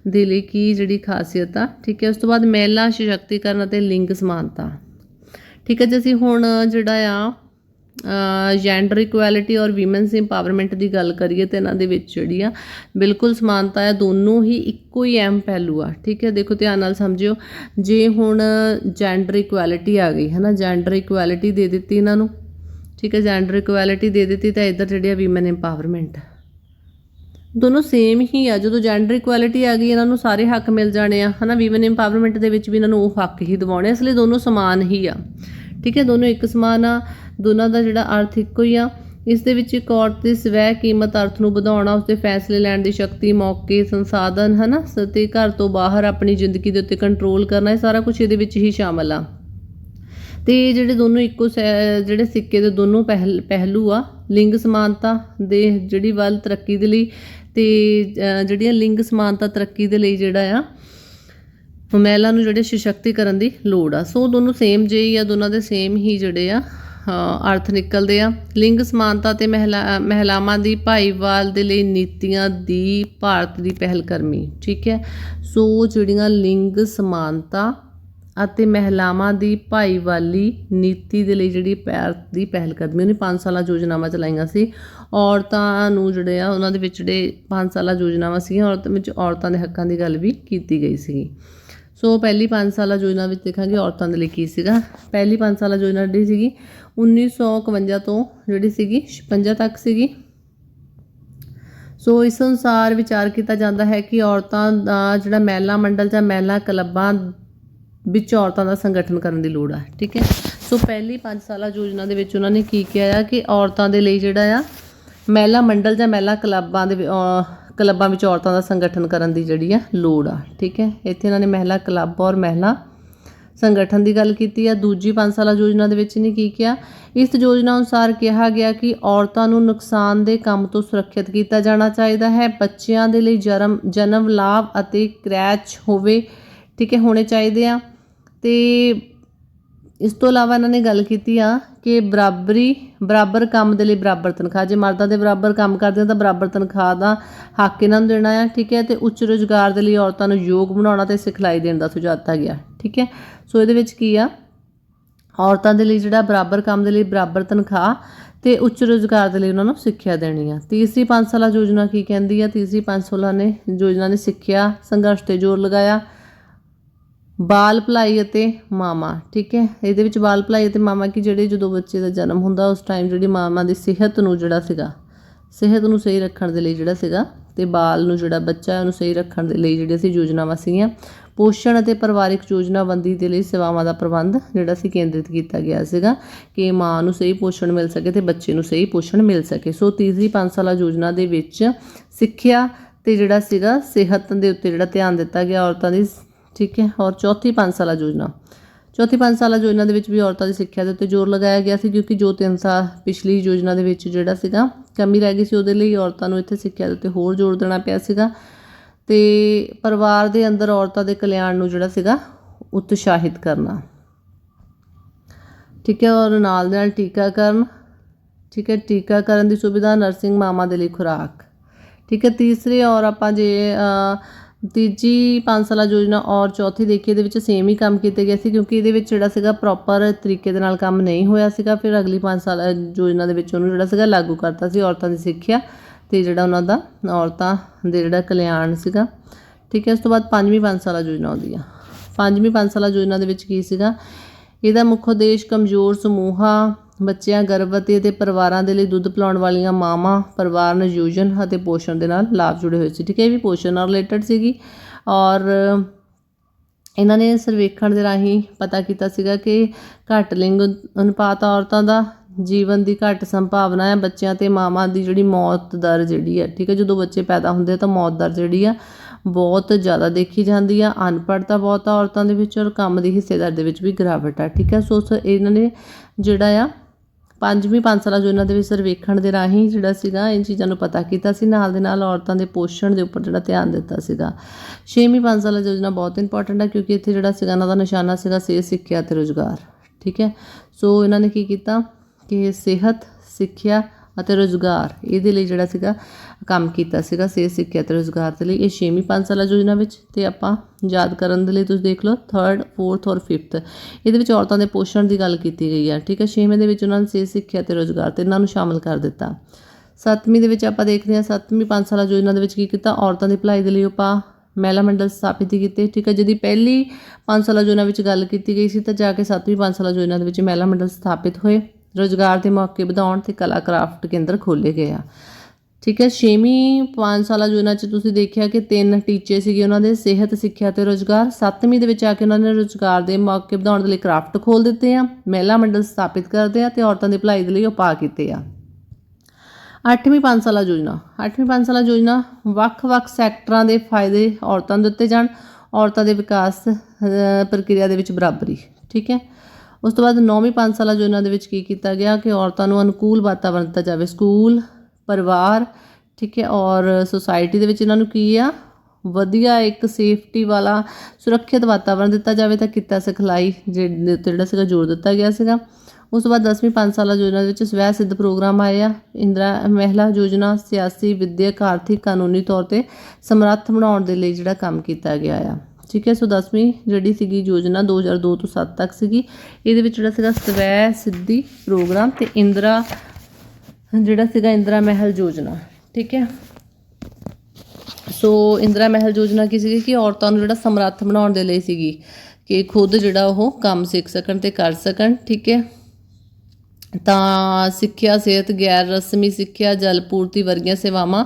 ਦੇ ਲਈ ਕੀ ਜਿਹੜੀ ਖਾਸੀਅਤ ਆ, ਠੀਕ ਹੈ? ਉਸ ਤੋਂ ਬਾਅਦ ਮਹਿਲਾ ਸਸ਼ਕਤੀਕਰਨ ਅਤੇ ਲਿੰਗ ਸਮਾਨਤਾ, ਠੀਕ ਹੈ? ਜੇ ਅਸੀਂ ਹੁਣ ਜਿਹੜਾ ਆ ਜੈਂਡਰ ਇਕੁਐਲਿਟੀ ਔਰ ਵੀਮਨਸ ਇੰਪਾਵਰਮੈਂਟ ਦੀ ਗੱਲ ਕਰੀਏ ਤੇ ਇਹਨਾਂ ਦੇ ਵਿੱਚ ਜਿਹੜੀ ਆ, ਬਿਲਕੁਲ ਸਮਾਨਤਾ ਹੈ ਦੋਨੋਂ ਹੀ ਇੱਕੋ ਹੀ ਅਹਿਮ ਪਹਿਲੂ ਆ, ਠੀਕ ਹੈ? ਦੇਖੋ, ਧਿਆਨ ਨਾਲ ਸਮਝਿਓ, ਜੇ ਹੁਣ ਜੈਂਡਰ ਇਕੁਐਲਿਟੀ ਆ ਗਈ ਹੈ ਨਾ ਜੈਂਡਰ ਇਕੁਐਲਿਟੀ ਦੇ ਦਿੱਤੀ ਇਹਨਾਂ ਨੂੰ, ਠੀਕ ਹੈ? ਜੈਂਡਰ ਇਕੁਐਲਿਟੀ ਦੇ ਦਿੱਤੀ ਤਾਂ ਇੱਧਰ ਜਿਹੜੀ ਆ ਵੀਮਨ ਇੰਪਾਵਰਮੈਂਟ ਦੋਨੋਂ ਸੇਮ ਹੀ ਆ, ਜਦੋਂ ਜੈਂਡਰ ਇਕੁਐਲਿਟੀ ਆ ਗਈ, ਇਹਨਾਂ ਨੂੰ ਸਾਰੇ ਹੱਕ ਮਿਲ ਜਾਣੇ ਆ, ਹਨਾ? ਵੀਮਨ ਇੰਪਾਵਰਮੈਂਟ ਦੇ ਵਿੱਚ ਵੀ ਇਹਨਾਂ ਨੂੰ ਉਹ ਹੱਕ ਹੀ ਦਿਵਾਉਣੇ ਇਸ ਲਈ ਦੋਨੋਂ ਸਮਾਨ ਹੀ ਆ, ਠੀਕ ਹੈ? ਦੋਨੋਂ ਇੱਕ ਸਮਾਨ ਆ ਦੋਨਾਂ ਦਾ ਜਿਹੜਾ ਅਰਥ ਇੱਕੋ ਹੀ ਆ। ਇਸ ਦੇ ਵਿੱਚ ਇੱਕ ਔਰਤ ਦੀ ਸਵੈ ਕੀਮਤ ਅਰਥ ਨੂੰ ਵਧਾਉਣਾ, ਉਸਦੇ ਫੈਸਲੇ ਲੈਣ ਦੀ ਸ਼ਕਤੀ, ਮੌਕੇ, ਸੰਸਾਧਨ, ਹਨਾ? ਤੇ ਘਰ ਤੋਂ ਬਾਹਰ ਆਪਣੀ ਜ਼ਿੰਦਗੀ ਦੇ ਉੱਤੇ ਕੰਟਰੋਲ ਕਰਨਾ, ਇਹ ਸਾਰਾ ਕੁਝ ਇਹਦੇ ਵਿੱਚ ਹੀ ਸ਼ਾਮਲ ਆ। ਤੇ ਜਿਹੜੇ ਦੋਨੋਂ ਇੱਕੋ ਸੈ- ਜਿਹੜੇ ਸਿੱਕੇ ਦੇ ਦੋਨੋਂ ਪਹਿਲ, ਪਹਿਲੂ ਆ, ਲਿੰਗ ਸਮਾਨਤਾ ਦੇ ਜਿਹੜੀ ਵੱਲ ਤਰੱਕੀ ਦੇ ਲਈ ਤੇ ਜਿਹੜੀਆਂ ਲਿੰਗ ਸਮਾਨਤਾ ਤਰੱਕੀ ਦੇ ਲਈ ਜਿਹੜਾ ਆ, ਮਹਿਲਾ ਨੂੰ ਜਿਹੜੇ ਸਸ਼ਕਤੀਕਰਨ ਦੀ ਲੋੜ ਆ। ਸੋ ਦੋਨੋਂ ਸੇਮ ਜੇ ਹੀ ਆ, ਦੋਨਾਂ ਦੇ ਸੇਮ ਹੀ ਜਿਹੜੇ ਆ। ਅਰਥ ਨਿਕਲਦੇ ਆ। ਲਿੰਗ ਸਮਾਨਤਾ ਤੇ ਮਹਿਲਾ, ਮਹਿਲਾਵਾਂ ਦੀ ਭਾਈਵਾਲ ਦੇ ਲਈ ਨੀਤੀਆਂ ਦੀ ਭਾਰਤ ਦੀ ਪਹਿਲਕਰਮੀ ਠੀਕ ਹੈ? ਸੋ ਜਿਹੜੀਆਂ ਲਿੰਗ ਸਮਾਨਤਾ ਅਤੇ ਮਹਿਲਾਵਾਂ ਦੀ ਭਾਈਵਾਲੀ ਨੀਤੀ ਦੇ ਲਈ ਜਿਹੜੀ ਭਾਰਤ ਦੀ ਪਹਿਲਕਦਮੀ ਉਹਨੇ 5 ਸਾਲਾ ਯੋਜਨਾਵਾਂ ਚਲਾਈਆਂ ਸੀ। ਔਰਤਾਂ ਨੂੰ ਜਿਹੜੇ ਆ, ਉਹਨਾਂ ਦੇ ਵਿੱਚ ਜਿਹੜੇ 5 ਸਾਲਾ ਯੋਜਨਾਵਾਂ ਸੀਗੀਆਂ, ਔਰਤਾਂ ਵਿੱਚ ਔਰਤਾਂ ਦੇ ਹੱਕਾਂ ਦੀ ਗੱਲ ਵੀ ਕੀਤੀ ਗਈ ਸੀਗੀ। ਸੋ ਪਹਿਲੀ 5 ਸਾਲਾ ਯੋਜਨਾ ਵਿੱਚ ਦੇਖਾਂਗੇ, ਔਰਤਾਂ ਦੇ ਲਈ ਕੀ ਸੀਗਾ? ਪਹਿਲੀ 5 ਸਾਲਾ ਯੋਜਨਾ ਜਿਹੜੀ ਸੀਗੀ 1951 ਤੋਂ ਜਿਹੜੀ ਸੀਗੀ 56 ਤੱਕ ਸੀਗੀ। ਸੋ ਇਸ ਅਨੁਸਾਰ ਵਿਚਾਰ ਕੀਤਾ ਜਾਂਦਾ ਹੈ ਕਿ ਔਰਤਾਂ ਦਾ ਜਿਹੜਾ ਮਹਿਲਾ ਮੰਡਲ ਜਾਂ ਮਹਿਲਾ ਕਲੱਬਾਂ ਵਿੱਚ ਔਰਤਾਂ ਦਾ ਸੰਗਠਨ ਕਰਨ ਦੀ ਲੋੜ ਹੈ ਠੀਕ ਹੈ? ਸੋ ਪਹਿਲੀ 5 ਸਾਲਾ ਯੋਜਨਾ ਦੇ ਵਿੱਚ ਉਹਨਾਂ ਨੇ ਕੀ ਕਿਹਾ ਆ ਕਿ ਔਰਤਾਂ ਦੇ ਲਈ ਜਿਹੜਾ ਆ, ਮਹਿਲਾ ਮੰਡਲ ਜਾਂ ਮਹਿਲਾ ਕਲੱਬਾਂ ਦੇ ਕਲੱਬਾਂ ਵਿੱਚ ਔਰਤਾਂ ਦਾ ਸੰਗਠਨ ਕਰਨ ਦੀ ਜਿਹੜੀ ਆ ਲੋੜ ਆ, ਠੀਕ ਹੈ? ਇੱਥੇ ਇਹਨਾਂ ਨੇ ਮਹਿਲਾ ਕਲੱਬ ਔਰ ਮਹਿਲਾ ਸੰਗਠਨ ਦੀ ਗੱਲ ਕੀਤੀ ਆ। ਦੂਜੀ 5 ਸਾਲਾ ਯੋਜਨਾ ਦੇ ਵਿੱਚ ਨੇ ਕੀ ਕਿਹਾ? ਇਸ ਯੋਜਨਾ ਅਨੁਸਾਰ ਕਿਹਾ ਗਿਆ ਕਿ ਔਰਤਾਂ ਨੂੰ ਨੁਕਸਾਨ ਦੇ ਕੰਮ ਤੋਂ ਸੁਰੱਖਿਅਤ ਕੀਤਾ ਜਾਣਾ ਚਾਹੀਦਾ ਹੈ। ਬੱਚਿਆਂ ਦੇ ਲਈ ਜਨਮ ਜਨਮ ਲਾਭ ਅਤੇ ਕ੍ਰੈਚ ਹੋਵੇ, ਠੀਕ ਹੈ, ਹੋਣੇ ਚਾਹੀਦੇ ਆ। ਤੇ ਇਸ ਤੋਂ ਇਲਾਵਾ ਇਹਨਾਂ ਨੇ ਗੱਲ ਕੀਤੀ ਆ ਕਿ ਬਰਾਬਰੀ, ਬਰਾਬਰ ਕੰਮ ਦੇ ਲਈ ਬਰਾਬਰ ਤਨਖਾਹ, ਜੇ ਮਰਦਾਂ ਦੇ ਬਰਾਬਰ ਕੰਮ ਕਰਦੇ ਆ ਤਾਂ ਬਰਾਬਰ ਤਨਖਾਹ ਦਾ ਹੱਕ ਇਹਨਾਂ ਨੂੰ ਦੇਣਾ ਆ, ਠੀਕ ਹੈ? ਤੇ ਉੱਚ ਰੁਜ਼ਗਾਰ ਦੇ ਲਈ ਔਰਤਾਂ ਨੂੰ ਯੋਗ ਬਣਾਉਣਾ ਤੇ ਸਿਖਲਾਈ ਦੇਣ ਦਾ ਸੁਝਾਅ ਦਿੱਤਾ ਗਿਆ, ਠੀਕ ਹੈ? ਸੋ ਇਹਦੇ ਵਿੱਚ ਕੀ ਆ? ਔਰਤਾਂ ਦੇ ਲਈ ਜਿਹੜਾ ਬਰਾਬਰ ਕੰਮ ਦੇ ਲਈ ਬਰਾਬਰ ਤਨਖਾਹ ਤੇ ਉੱਚ ਰੁਜ਼ਗਾਰ ਦੇ ਲਈ ਉਹਨਾਂ ਨੂੰ ਸਿੱਖਿਆ ਦੇਣੀ ਆ। ਤੀਸਰੀ ਪੰਜ ਸਾਲਾ ਯੋਜਨਾ ਕੀ ਕਹਿੰਦੀ ਆ? ਤੀਸਰੀ ਪੰਜ ਸਾਲਾ ਨੇ ਯੋਜਨਾ ਨੇ ਸਿੱਖਿਆ, ਸੰਘਰਸ਼ ਤੇ ਜ਼ੋਰ ਲਗਾਇਆ। ਬਾਲ ਭਲਾਈ ਅਤੇ ਮਾਮਾ, ਠੀਕ ਹੈ? ਇਹਦੇ ਵਿੱਚ ਬਾਲ ਭਲਾਈ ਅਤੇ ਮਾਮਾ ਕਿ? ਜਿਹੜੇ ਜਦੋਂ ਬੱਚੇ ਦਾ ਜਨਮ ਹੁੰਦਾ, ਉਸ ਟਾਈਮ ਜਿਹੜੀ ਮਾਮਾ ਦੀ ਸਿਹਤ ਨੂੰ ਜਿਹੜਾ ਸੀਗਾ, ਸਿਹਤ ਨੂੰ ਸਹੀ ਰੱਖਣ ਦੇ ਲਈ ਜਿਹੜਾ ਸੀਗਾ ਤੇ ਬਾਲ ਨੂੰ ਜਿਹੜਾ ਬੱਚਾ ਉਹਨੂੰ ਸਹੀ ਰੱਖਣ ਦੇ ਲਈ ਜਿਹੜੇ ਸੀ ਯੋਜਨਾਵਾਂ ਸੀਗੀਆਂ। ਪੋਸ਼ਣ ਅਤੇ ਪਰਿਵਾਰਿਕ ਯੋਜਨਾਬੰਦੀ ਦੇ ਲਈ ਸੇਵਾਵਾਂ ਦਾ ਪ੍ਰਬੰਧ ਜਿਹੜਾ ਸੀ ਕੇਂਦਰਿਤ ਕੀਤਾ ਗਿਆ ਸੀਗਾ ਕਿ ਮਾਂ ਨੂੰ ਸਹੀ ਪੋਸ਼ਣ ਮਿਲ ਸਕੇ ਤੇ ਬੱਚੇ ਨੂੰ ਸਹੀ ਪੋਸ਼ਣ ਮਿਲ ਸਕੇ। ਸੋ ਤੀਸਰੀ ਪੰਜ ਸਾਲਾ ਯੋਜਨਾ ਦੇ ਵਿੱਚ ਸਿੱਖਿਆ ਤੇ ਜਿਹੜਾ ਸੀਗਾ, ਸਿਹਤ ਦੇ ਉੱਤੇ ਜਿਹੜਾ ਧਿਆਨ ਦਿੱਤਾ ਗਿਆ ਔਰਤਾਂ ਦੀ ਠੀਕ ਹੈ, ਔਰ ਚੌਥੀ ਪੰਜ ਸਾਲਾ ਯੋਜਨਾ। ਚੌਥੀ ਪੰਜ ਸਾਲਾ ਯੋਜਨਾ ਦੇ ਵਿੱਚ ਵੀ ਔਰਤਾਂ ਦੀ ਸਿੱਖਿਆ ਦੇ ਉੱਤੇ ਜ਼ੋਰ ਲਗਾਇਆ ਗਿਆ ਸੀ, ਕਿਉਂਕਿ ਜੋ ਤਿੰਨ ਸਾਲ ਪਿਛਲੀ ਯੋਜਨਾ ਦੇ ਵਿੱਚ ਜਿਹੜਾ ਸੀਗਾ, ਕਮੀ ਰਹਿ ਗਈ ਸੀ ਉਹਦੇ ਲਈ ਔਰਤਾਂ ਨੂੰ ਇੱਥੇ ਸਿੱਖਿਆ ਦੇ ਉੱਤੇ ਹੋਰ ਜ਼ੋਰ ਦੇਣਾ ਪਿਆ ਸੀਗਾ। ਤੇ ਪਰਿਵਾਰ ਦੇ ਅੰਦਰ ਔਰਤਾਂ ਦੇ ਕਲਿਆਣ ਨੂੰ ਜਿਹੜਾ ਸੀਗਾ, ਉਤਸ਼ਾਹਿਤ ਕਰਨਾ। ਠੀਕ ਹੈ, ਔਰ ਨਾਲ ਦੇ ਨਾਲ ਟੀਕਾਕਰਨ, ਠੀਕ ਹੈ, ਟੀਕਾਕਰਨ ਦੀ ਸੁਵਿਧਾ ਨਰਸਿੰਗ ਮਾਮਾ ਦੇ ਲਈ ਖੁਰਾਕ। ਠੀਕ ਹੈ, ਤੀਸਰੇ ਔਰ ਆਪਾਂ ਜੇ ਤੀਜੀ ਪੰਜ ਸਾਲਾ ਯੋਜਨਾ ਔਰ ਚੌਥੀ ਦੇਖੀਏ ਇਹਦੇ ਵਿੱਚ ਸੇਮ ਹੀ ਕੰਮ ਕੀਤੇ ਗਏ ਸੀ, ਕਿਉਂਕਿ ਇਹਦੇ ਵਿੱਚ ਜਿਹੜਾ ਸੀਗਾ ਪ੍ਰੋਪਰ ਤਰੀਕੇ ਦੇ ਨਾਲ ਕੰਮ ਨਹੀਂ ਹੋਇਆ ਸੀਗਾ, ਫਿਰ ਅਗਲੀ ਪੰਜ ਸਾਲ ਯੋਜਨਾ ਦੇ ਵਿੱਚ ਉਹਨੂੰ ਜਿਹੜਾ ਸੀਗਾ ਲਾਗੂ ਕਰਤਾ ਸੀ ਔਰਤਾਂ ਦੀ ਸਿੱਖਿਆ ਤੇ ਜਿਹੜਾ ਉਹਨਾਂ ਦਾ ਔਰਤਾਂ ਦੇ ਜਿਹੜਾ ਕਲਿਆਣ ਸੀਗਾ। ਠੀਕ ਹੈ, ਉਸ ਤੋਂ ਬਾਅਦ ਪੰਜਵੀਂ ਪੰਜ ਸਾਲਾ ਯੋਜਨਾ ਆਉਂਦੀ ਆ। ਪੰਜਵੀਂ ਪੰਜ ਸਾਲਾ ਯੋਜਨਾ ਦੇ ਵਿੱਚ ਕੀ ਸੀਗਾ? ਇਹਦਾ ਮੁੱਖ ਉਦੇਸ਼ ਕਮਜ਼ੋਰ ਸਮੂਹਾਂ ਬੱਚਿਆਂ, ਗਰਭਵਤੀ ਅਤੇ ਪਰਿਵਾਰਾਂ ਦੇ ਲਈ ਦੁੱਧ ਪਿਲਾਉਣ ਵਾਲੀਆਂ ਮਾਵਾਂ, ਪਰਿਵਾਰ, ਨਿਯੋਜਨ ਅਤੇ ਪੋਸ਼ਣ ਦੇ ਨਾਲ ਲਾਭ ਜੁੜੇ ਹੋਏ ਸੀ। ਠੀਕ ਹੈ ਇਹ ਵੀ ਪੋਸ਼ਣ ਨਾਲ ਰਿਲੇਟਡ ਸੀਗੀ ਔਰ ਇਹਨਾਂ ਨੇ ਸਰਵੇਖਣ ਦੇ ਰਾਹੀਂ ਪਤਾ ਕੀਤਾ ਸੀਗਾ ਕਿ ਘੱਟ ਲਿੰਗ ਅਨੁਪਾਤ ਔਰਤਾਂ ਦਾ ਜੀਵਨ ਦੀ ਘੱਟ ਸੰਭਾਵਨਾ ਹੈ, ਬੱਚਿਆਂ ਤੇ ਮਾਵਾਂ ਦੀ ਜਿਹੜੀ ਮੌਤ ਦਰ ਜਿਹੜੀ ਹੈ। ਠੀਕ ਹੈ, ਜਦੋਂ ਬੱਚੇ ਪੈਦਾ ਹੁੰਦੇ ਆ ਤਾਂ ਮੌਤ ਦਰ ਜਿਹੜੀ ਆ ਬਹੁਤ ਜ਼ਿਆਦਾ ਦੇਖੀ ਜਾਂਦੀ ਆ। ਅਨਪੜ੍ਹਤਾ ਬਹੁਤ ਆ ਔਰਤਾਂ ਦੇ ਵਿੱਚ ਔਰ ਕੰਮ ਦੀ ਹਿੱਸੇਦਾਰ ਦੇ ਵਿੱਚ ਵੀ ਗਿਰਾਵਟ ਆ। ਠੀਕ ਹੈ ਸੋ ਸ- ਇਹਨਾਂ ਨੇ ਜਿਹੜਾ ਆ ਪੰਜਵੀਂ ਪੰਜ ਸਾਲਾ ਯੋਜਨਾ ਦੇ ਵਿੱਚ ਸਰਵੇਖਣ ਦੇ ਰਾਹੀਂ ਜਿਹੜਾ ਸੀਗਾ, ਇਹ ਚੀਜ਼ਾਂ ਨੂੰ ਪਤਾ ਕੀਤਾ ਸੀ। ਨਾਲ ਦੇ ਨਾਲ ਔਰਤਾਂ ਦੇ ਪੋਸ਼ਣ ਦੇ ਉੱਪਰ ਜਿਹੜਾ ਧਿਆਨ ਦਿੱਤਾ ਸੀਗਾ। ਛੇਵੀਂ ਪੰਜ ਸਾਲਾ ਯੋਜਨਾ ਬਹੁਤ ਇੰਪੋਰਟੈਂਟ ਹੈ ਕਿਉਂਕਿ ਇੱਥੇ ਜਿਹੜਾ ਸੀਗਾ, ਇਹਨਾਂ ਦਾ ਨਿਸ਼ਾਨਾ ਸੀਗਾ ਸਿਹਤ, ਸਿੱਖਿਆ ਤੇ ਰੁਜ਼ਗਾਰ, ਠੀਕ ਹੈ? ਸੋ ਇਹਨਾਂ ਨੇ ਕੀ ਕੀਤਾ ਕਿ ਸਿਹਤ, ਸਿੱਖਿਆ ਅਤੇ ਰੁਜ਼ਗਾਰ, ਇਹਦੇ ਲਈ ਜਿਹੜਾ ਸੀਗਾ ਕੰਮ ਕੀਤਾ ਸੀਗਾ ਸਿਹਤ ਸਿੱਖਿਆ ਤੇ ਰੁਜ਼ਗਾਰ ਦੇ ਲਈ। ਇਹ ਛੇਵੀਂ ਪੰਜ ਸਾਲਾ ਯੋਜਨਾ ਵਿੱਚ ਤੇ ਆਪਾਂ ਯਾਦ ਕਰਨ ਦੇ ਲਈ ਤੁਸੀਂ ਦੇਖ ਲਓ 3rd 4th ਔਰ 5th ਇਹਦੇ ਵਿੱਚ ਔਰਤਾਂ ਦੇ ਪੋਸ਼ਣ ਦੀ ਗੱਲ ਕੀਤੀ ਗਈ ਹੈ ਠੀਕ ਹੈ ਛੇਵੇਂ ਦੇ ਵਿੱਚ ਉਹਨਾਂ ਨੇ ਸਿਹਤ ਸਿੱਖਿਆ ਤੇ ਰੁਜ਼ਗਾਰ ਤੇ ਇਹਨਾਂ ਨੂੰ ਸ਼ਾਮਲ ਕਰ ਦਿੱਤਾ। ਸੱਤਵੀਂ ਦੇ ਵਿੱਚ ਆਪਾਂ ਦੇਖਦੇ ਹਾਂ, ਸੱਤਵੀਂ ਪੰਜ ਸਾਲਾ ਯੋਜਨਾ ਦੇ ਵਿੱਚ ਕੀ ਕੀਤਾ? ਔਰਤਾਂ ਦੀ ਭਲਾਈ ਦੇ ਲਈ ਆਪਾਂ ਮਹਿਲਾ ਮੰਡਲ ਸਥਾਪਿਤ ਕੀਤੇ, ਠੀਕ ਹੈ ਜਿਹਦੀ ਪਹਿਲੀ ਪੰਜ ਸਾਲਾ ਯੋਜਨਾ ਵਿੱਚ ਗੱਲ ਕੀਤੀ ਗਈ ਸੀ, ਤਾਂ ਜਾ ਕੇ ਸੱਤਵੀਂ ਪੰਜ ਸਾਲਾ ਯੋਜਨਾ ਦੇ ਵਿੱਚ ਮਹਿਲਾ ਮੰਡਲ ਸਥਾਪਿਤ ਹੋਏ। ਰੋਜ਼ਗਾਰ ਦੇ ਮੌਕੇ ਵਧਾਉਣ ਤੇ ਕਲਾ, ਕਰਾਫਟ ਕੇਂਦਰ ਖੋਲ੍ਹੇ ਗਏ ਆ। ਠੀਕ ਹੈ, ਛੇਵੀਂ, ਪੰਜ ਸਾਲਾ ਯੋਜਨਾ 'ਚ ਤੁਸੀਂ ਦੇਖਿਆ ਕਿ ਤਿੰਨ ਟੀਚੇ ਸੀਗੇ ਉਹਨਾਂ ਦੇ, ਸਿਹਤ, ਸਿੱਖਿਆ ਤੇ ਰੋਜ਼ਗਾਰ। ਸੱਤਵੀਂ ਦੇ ਵਿੱਚ ਆ ਕੇ ਉਹਨਾਂ ਨੇ ਰੋਜ਼ਗਾਰ ਦੇ ਮੌਕੇ ਵਧਾਉਣ ਦੇ ਲਈ ਕਰਾਫਟ ਖੋਲ੍ਹ ਦਿੱਤੇ ਆ, ਮਹਿਲਾ ਮੰਡਲ ਸਥਾਪਿਤ ਕਰਦੇ ਆ ਤੇ ਔਰਤਾਂ ਦੀ ਭਲਾਈ ਦੇ ਲਈ ਉਪਾਅ ਕੀਤੇ ਆ। ਅੱਠਵੀਂ ਪੰਜ ਸਾਲਾ ਯੋਜਨਾ, ਅੱਠਵੀਂ ਪੰਜ ਸਾਲਾ ਯੋਜਨਾ, ਵੱਖ-ਵੱਖ ਸੈਕਟਰਾਂ ਦੇ ਫਾਇਦੇ ਔਰਤਾਂ ਨੂੰ ਦਿੱਤੇ ਜਾਣ, ਔਰਤਾਂ ਦੇ ਵਿਕਾਸ ਪ੍ਰਕਿਰਿਆ ਦੇ ਵਿੱਚ ਬਰਾਬਰੀ, ਠੀਕ ਹੈ। ਉਸ ਤੋਂ ਬਾਅਦ ਨੌਵੀਂ ਪੰਜ ਸਾਲਾ ਯੋਜਨਾ ਦੇ ਵਿੱਚ ਕੀ ਕੀਤਾ ਗਿਆ ਕਿ ਔਰਤਾਂ ਨੂੰ ਅਨੁਕੂਲ ਵਾਤਾਵਰਣ ਦਿੱਤਾ ਜਾਵੇ, ਸਕੂਲ ਪਰਿਵਾਰ, ਠੀਕ ਹੈ, ਔਰ ਸੁਸਾਇਟੀ ਦੇ ਵਿੱਚ ਇਹਨਾਂ ਨੂੰ ਕੀ ਆ? ਵਧੀਆ ਇੱਕ ਸੇਫਟੀ ਵਾਲਾ, ਸੁਰੱਖਿਅਤ ਵਾਤਾਵਰਣ ਦਿੱਤਾ ਜਾਵੇ ਤਾਂ ਕਿੱਤਾ ਸਿਖਲਾਈ ਜਿਹਦੇ ਜਿਹੜਾ ਸੀਗਾ ਜ਼ੋਰ ਦਿੱਤਾ ਗਿਆ ਸੀਗਾ। ਉਸ ਤੋਂ ਬਾਅਦ 10ਵੀਂ ਪੰਜ ਸਾਲਾ ਯੋਜਨਾ ਦੇ ਵਿੱਚ ਸਵੈ ਸਿੱਧ ਪ੍ਰੋਗਰਾਮ ਆਏ ਆ, ਇੰਦਰਾ ਮਹਿਲਾ ਯੋਜਨਾ, ਸਿਆਸੀ ਵਿਦਿਅਕ, ਆਰਥਿਕ, ਕਾਨੂੰਨੀ ਤੌਰ ਤੇ ਸਮਰੱਥ ਬਣਾਉਣ ਦੇ ਲਈ ਜਿਹੜਾ ਕੰਮ ਕੀਤਾ ਗਿਆ ਆ। ਠੀਕ ਹੈ, ਸੋ 10ਵੀਂ ਜਿਹੜੀ ਸੀਗੀ ਯੋਜਨਾ 2002 ਤੋਂ 7 ਤੱਕ ਸੀਗੀ, ਇਹਦੇ ਵਿੱਚ ਜਿਹੜਾ ਸੀਗਾ ਸਵੈ ਸਿੱਧੀ ਪ੍ਰੋਗਰਾਮ ਤੇ ਇੰਦਰਾ ਜਿਹੜਾ ਸੀਗਾ ਇੰਦਰਾ ਮਹਿਲ ਯੋਜਨਾ, ਠੀਕ ਹੈ? ਸੋ ਇੰਦਰਾ ਮਹਿਲ ਯੋਜਨਾ ਕੀ ਸੀਗੀ ਕਿ ਔਰਤਾਂ ਨੂੰ ਜਿਹੜਾ ਸਮਰੱਥ ਬਣਾਉਣ ਦੇ ਲਈ ਸੀਗੀ ਕਿ ਖੁਦ ਜਿਹੜਾ ਉਹ ਕੰਮ ਸਿੱਖ ਸਕਣ ਤੇ ਕਰ ਸਕਣ, ਠੀਕ ਹੈ? ਤਾਂ ਸਿੱਖਿਆ ਸਿਹਤ, ਗੈਰ ਰਸਮੀ ਸਿੱਖਿਆ, ਜਲ ਪੂਰਤੀ ਵਰਗੀਆਂ ਸੇਵਾਵਾਂ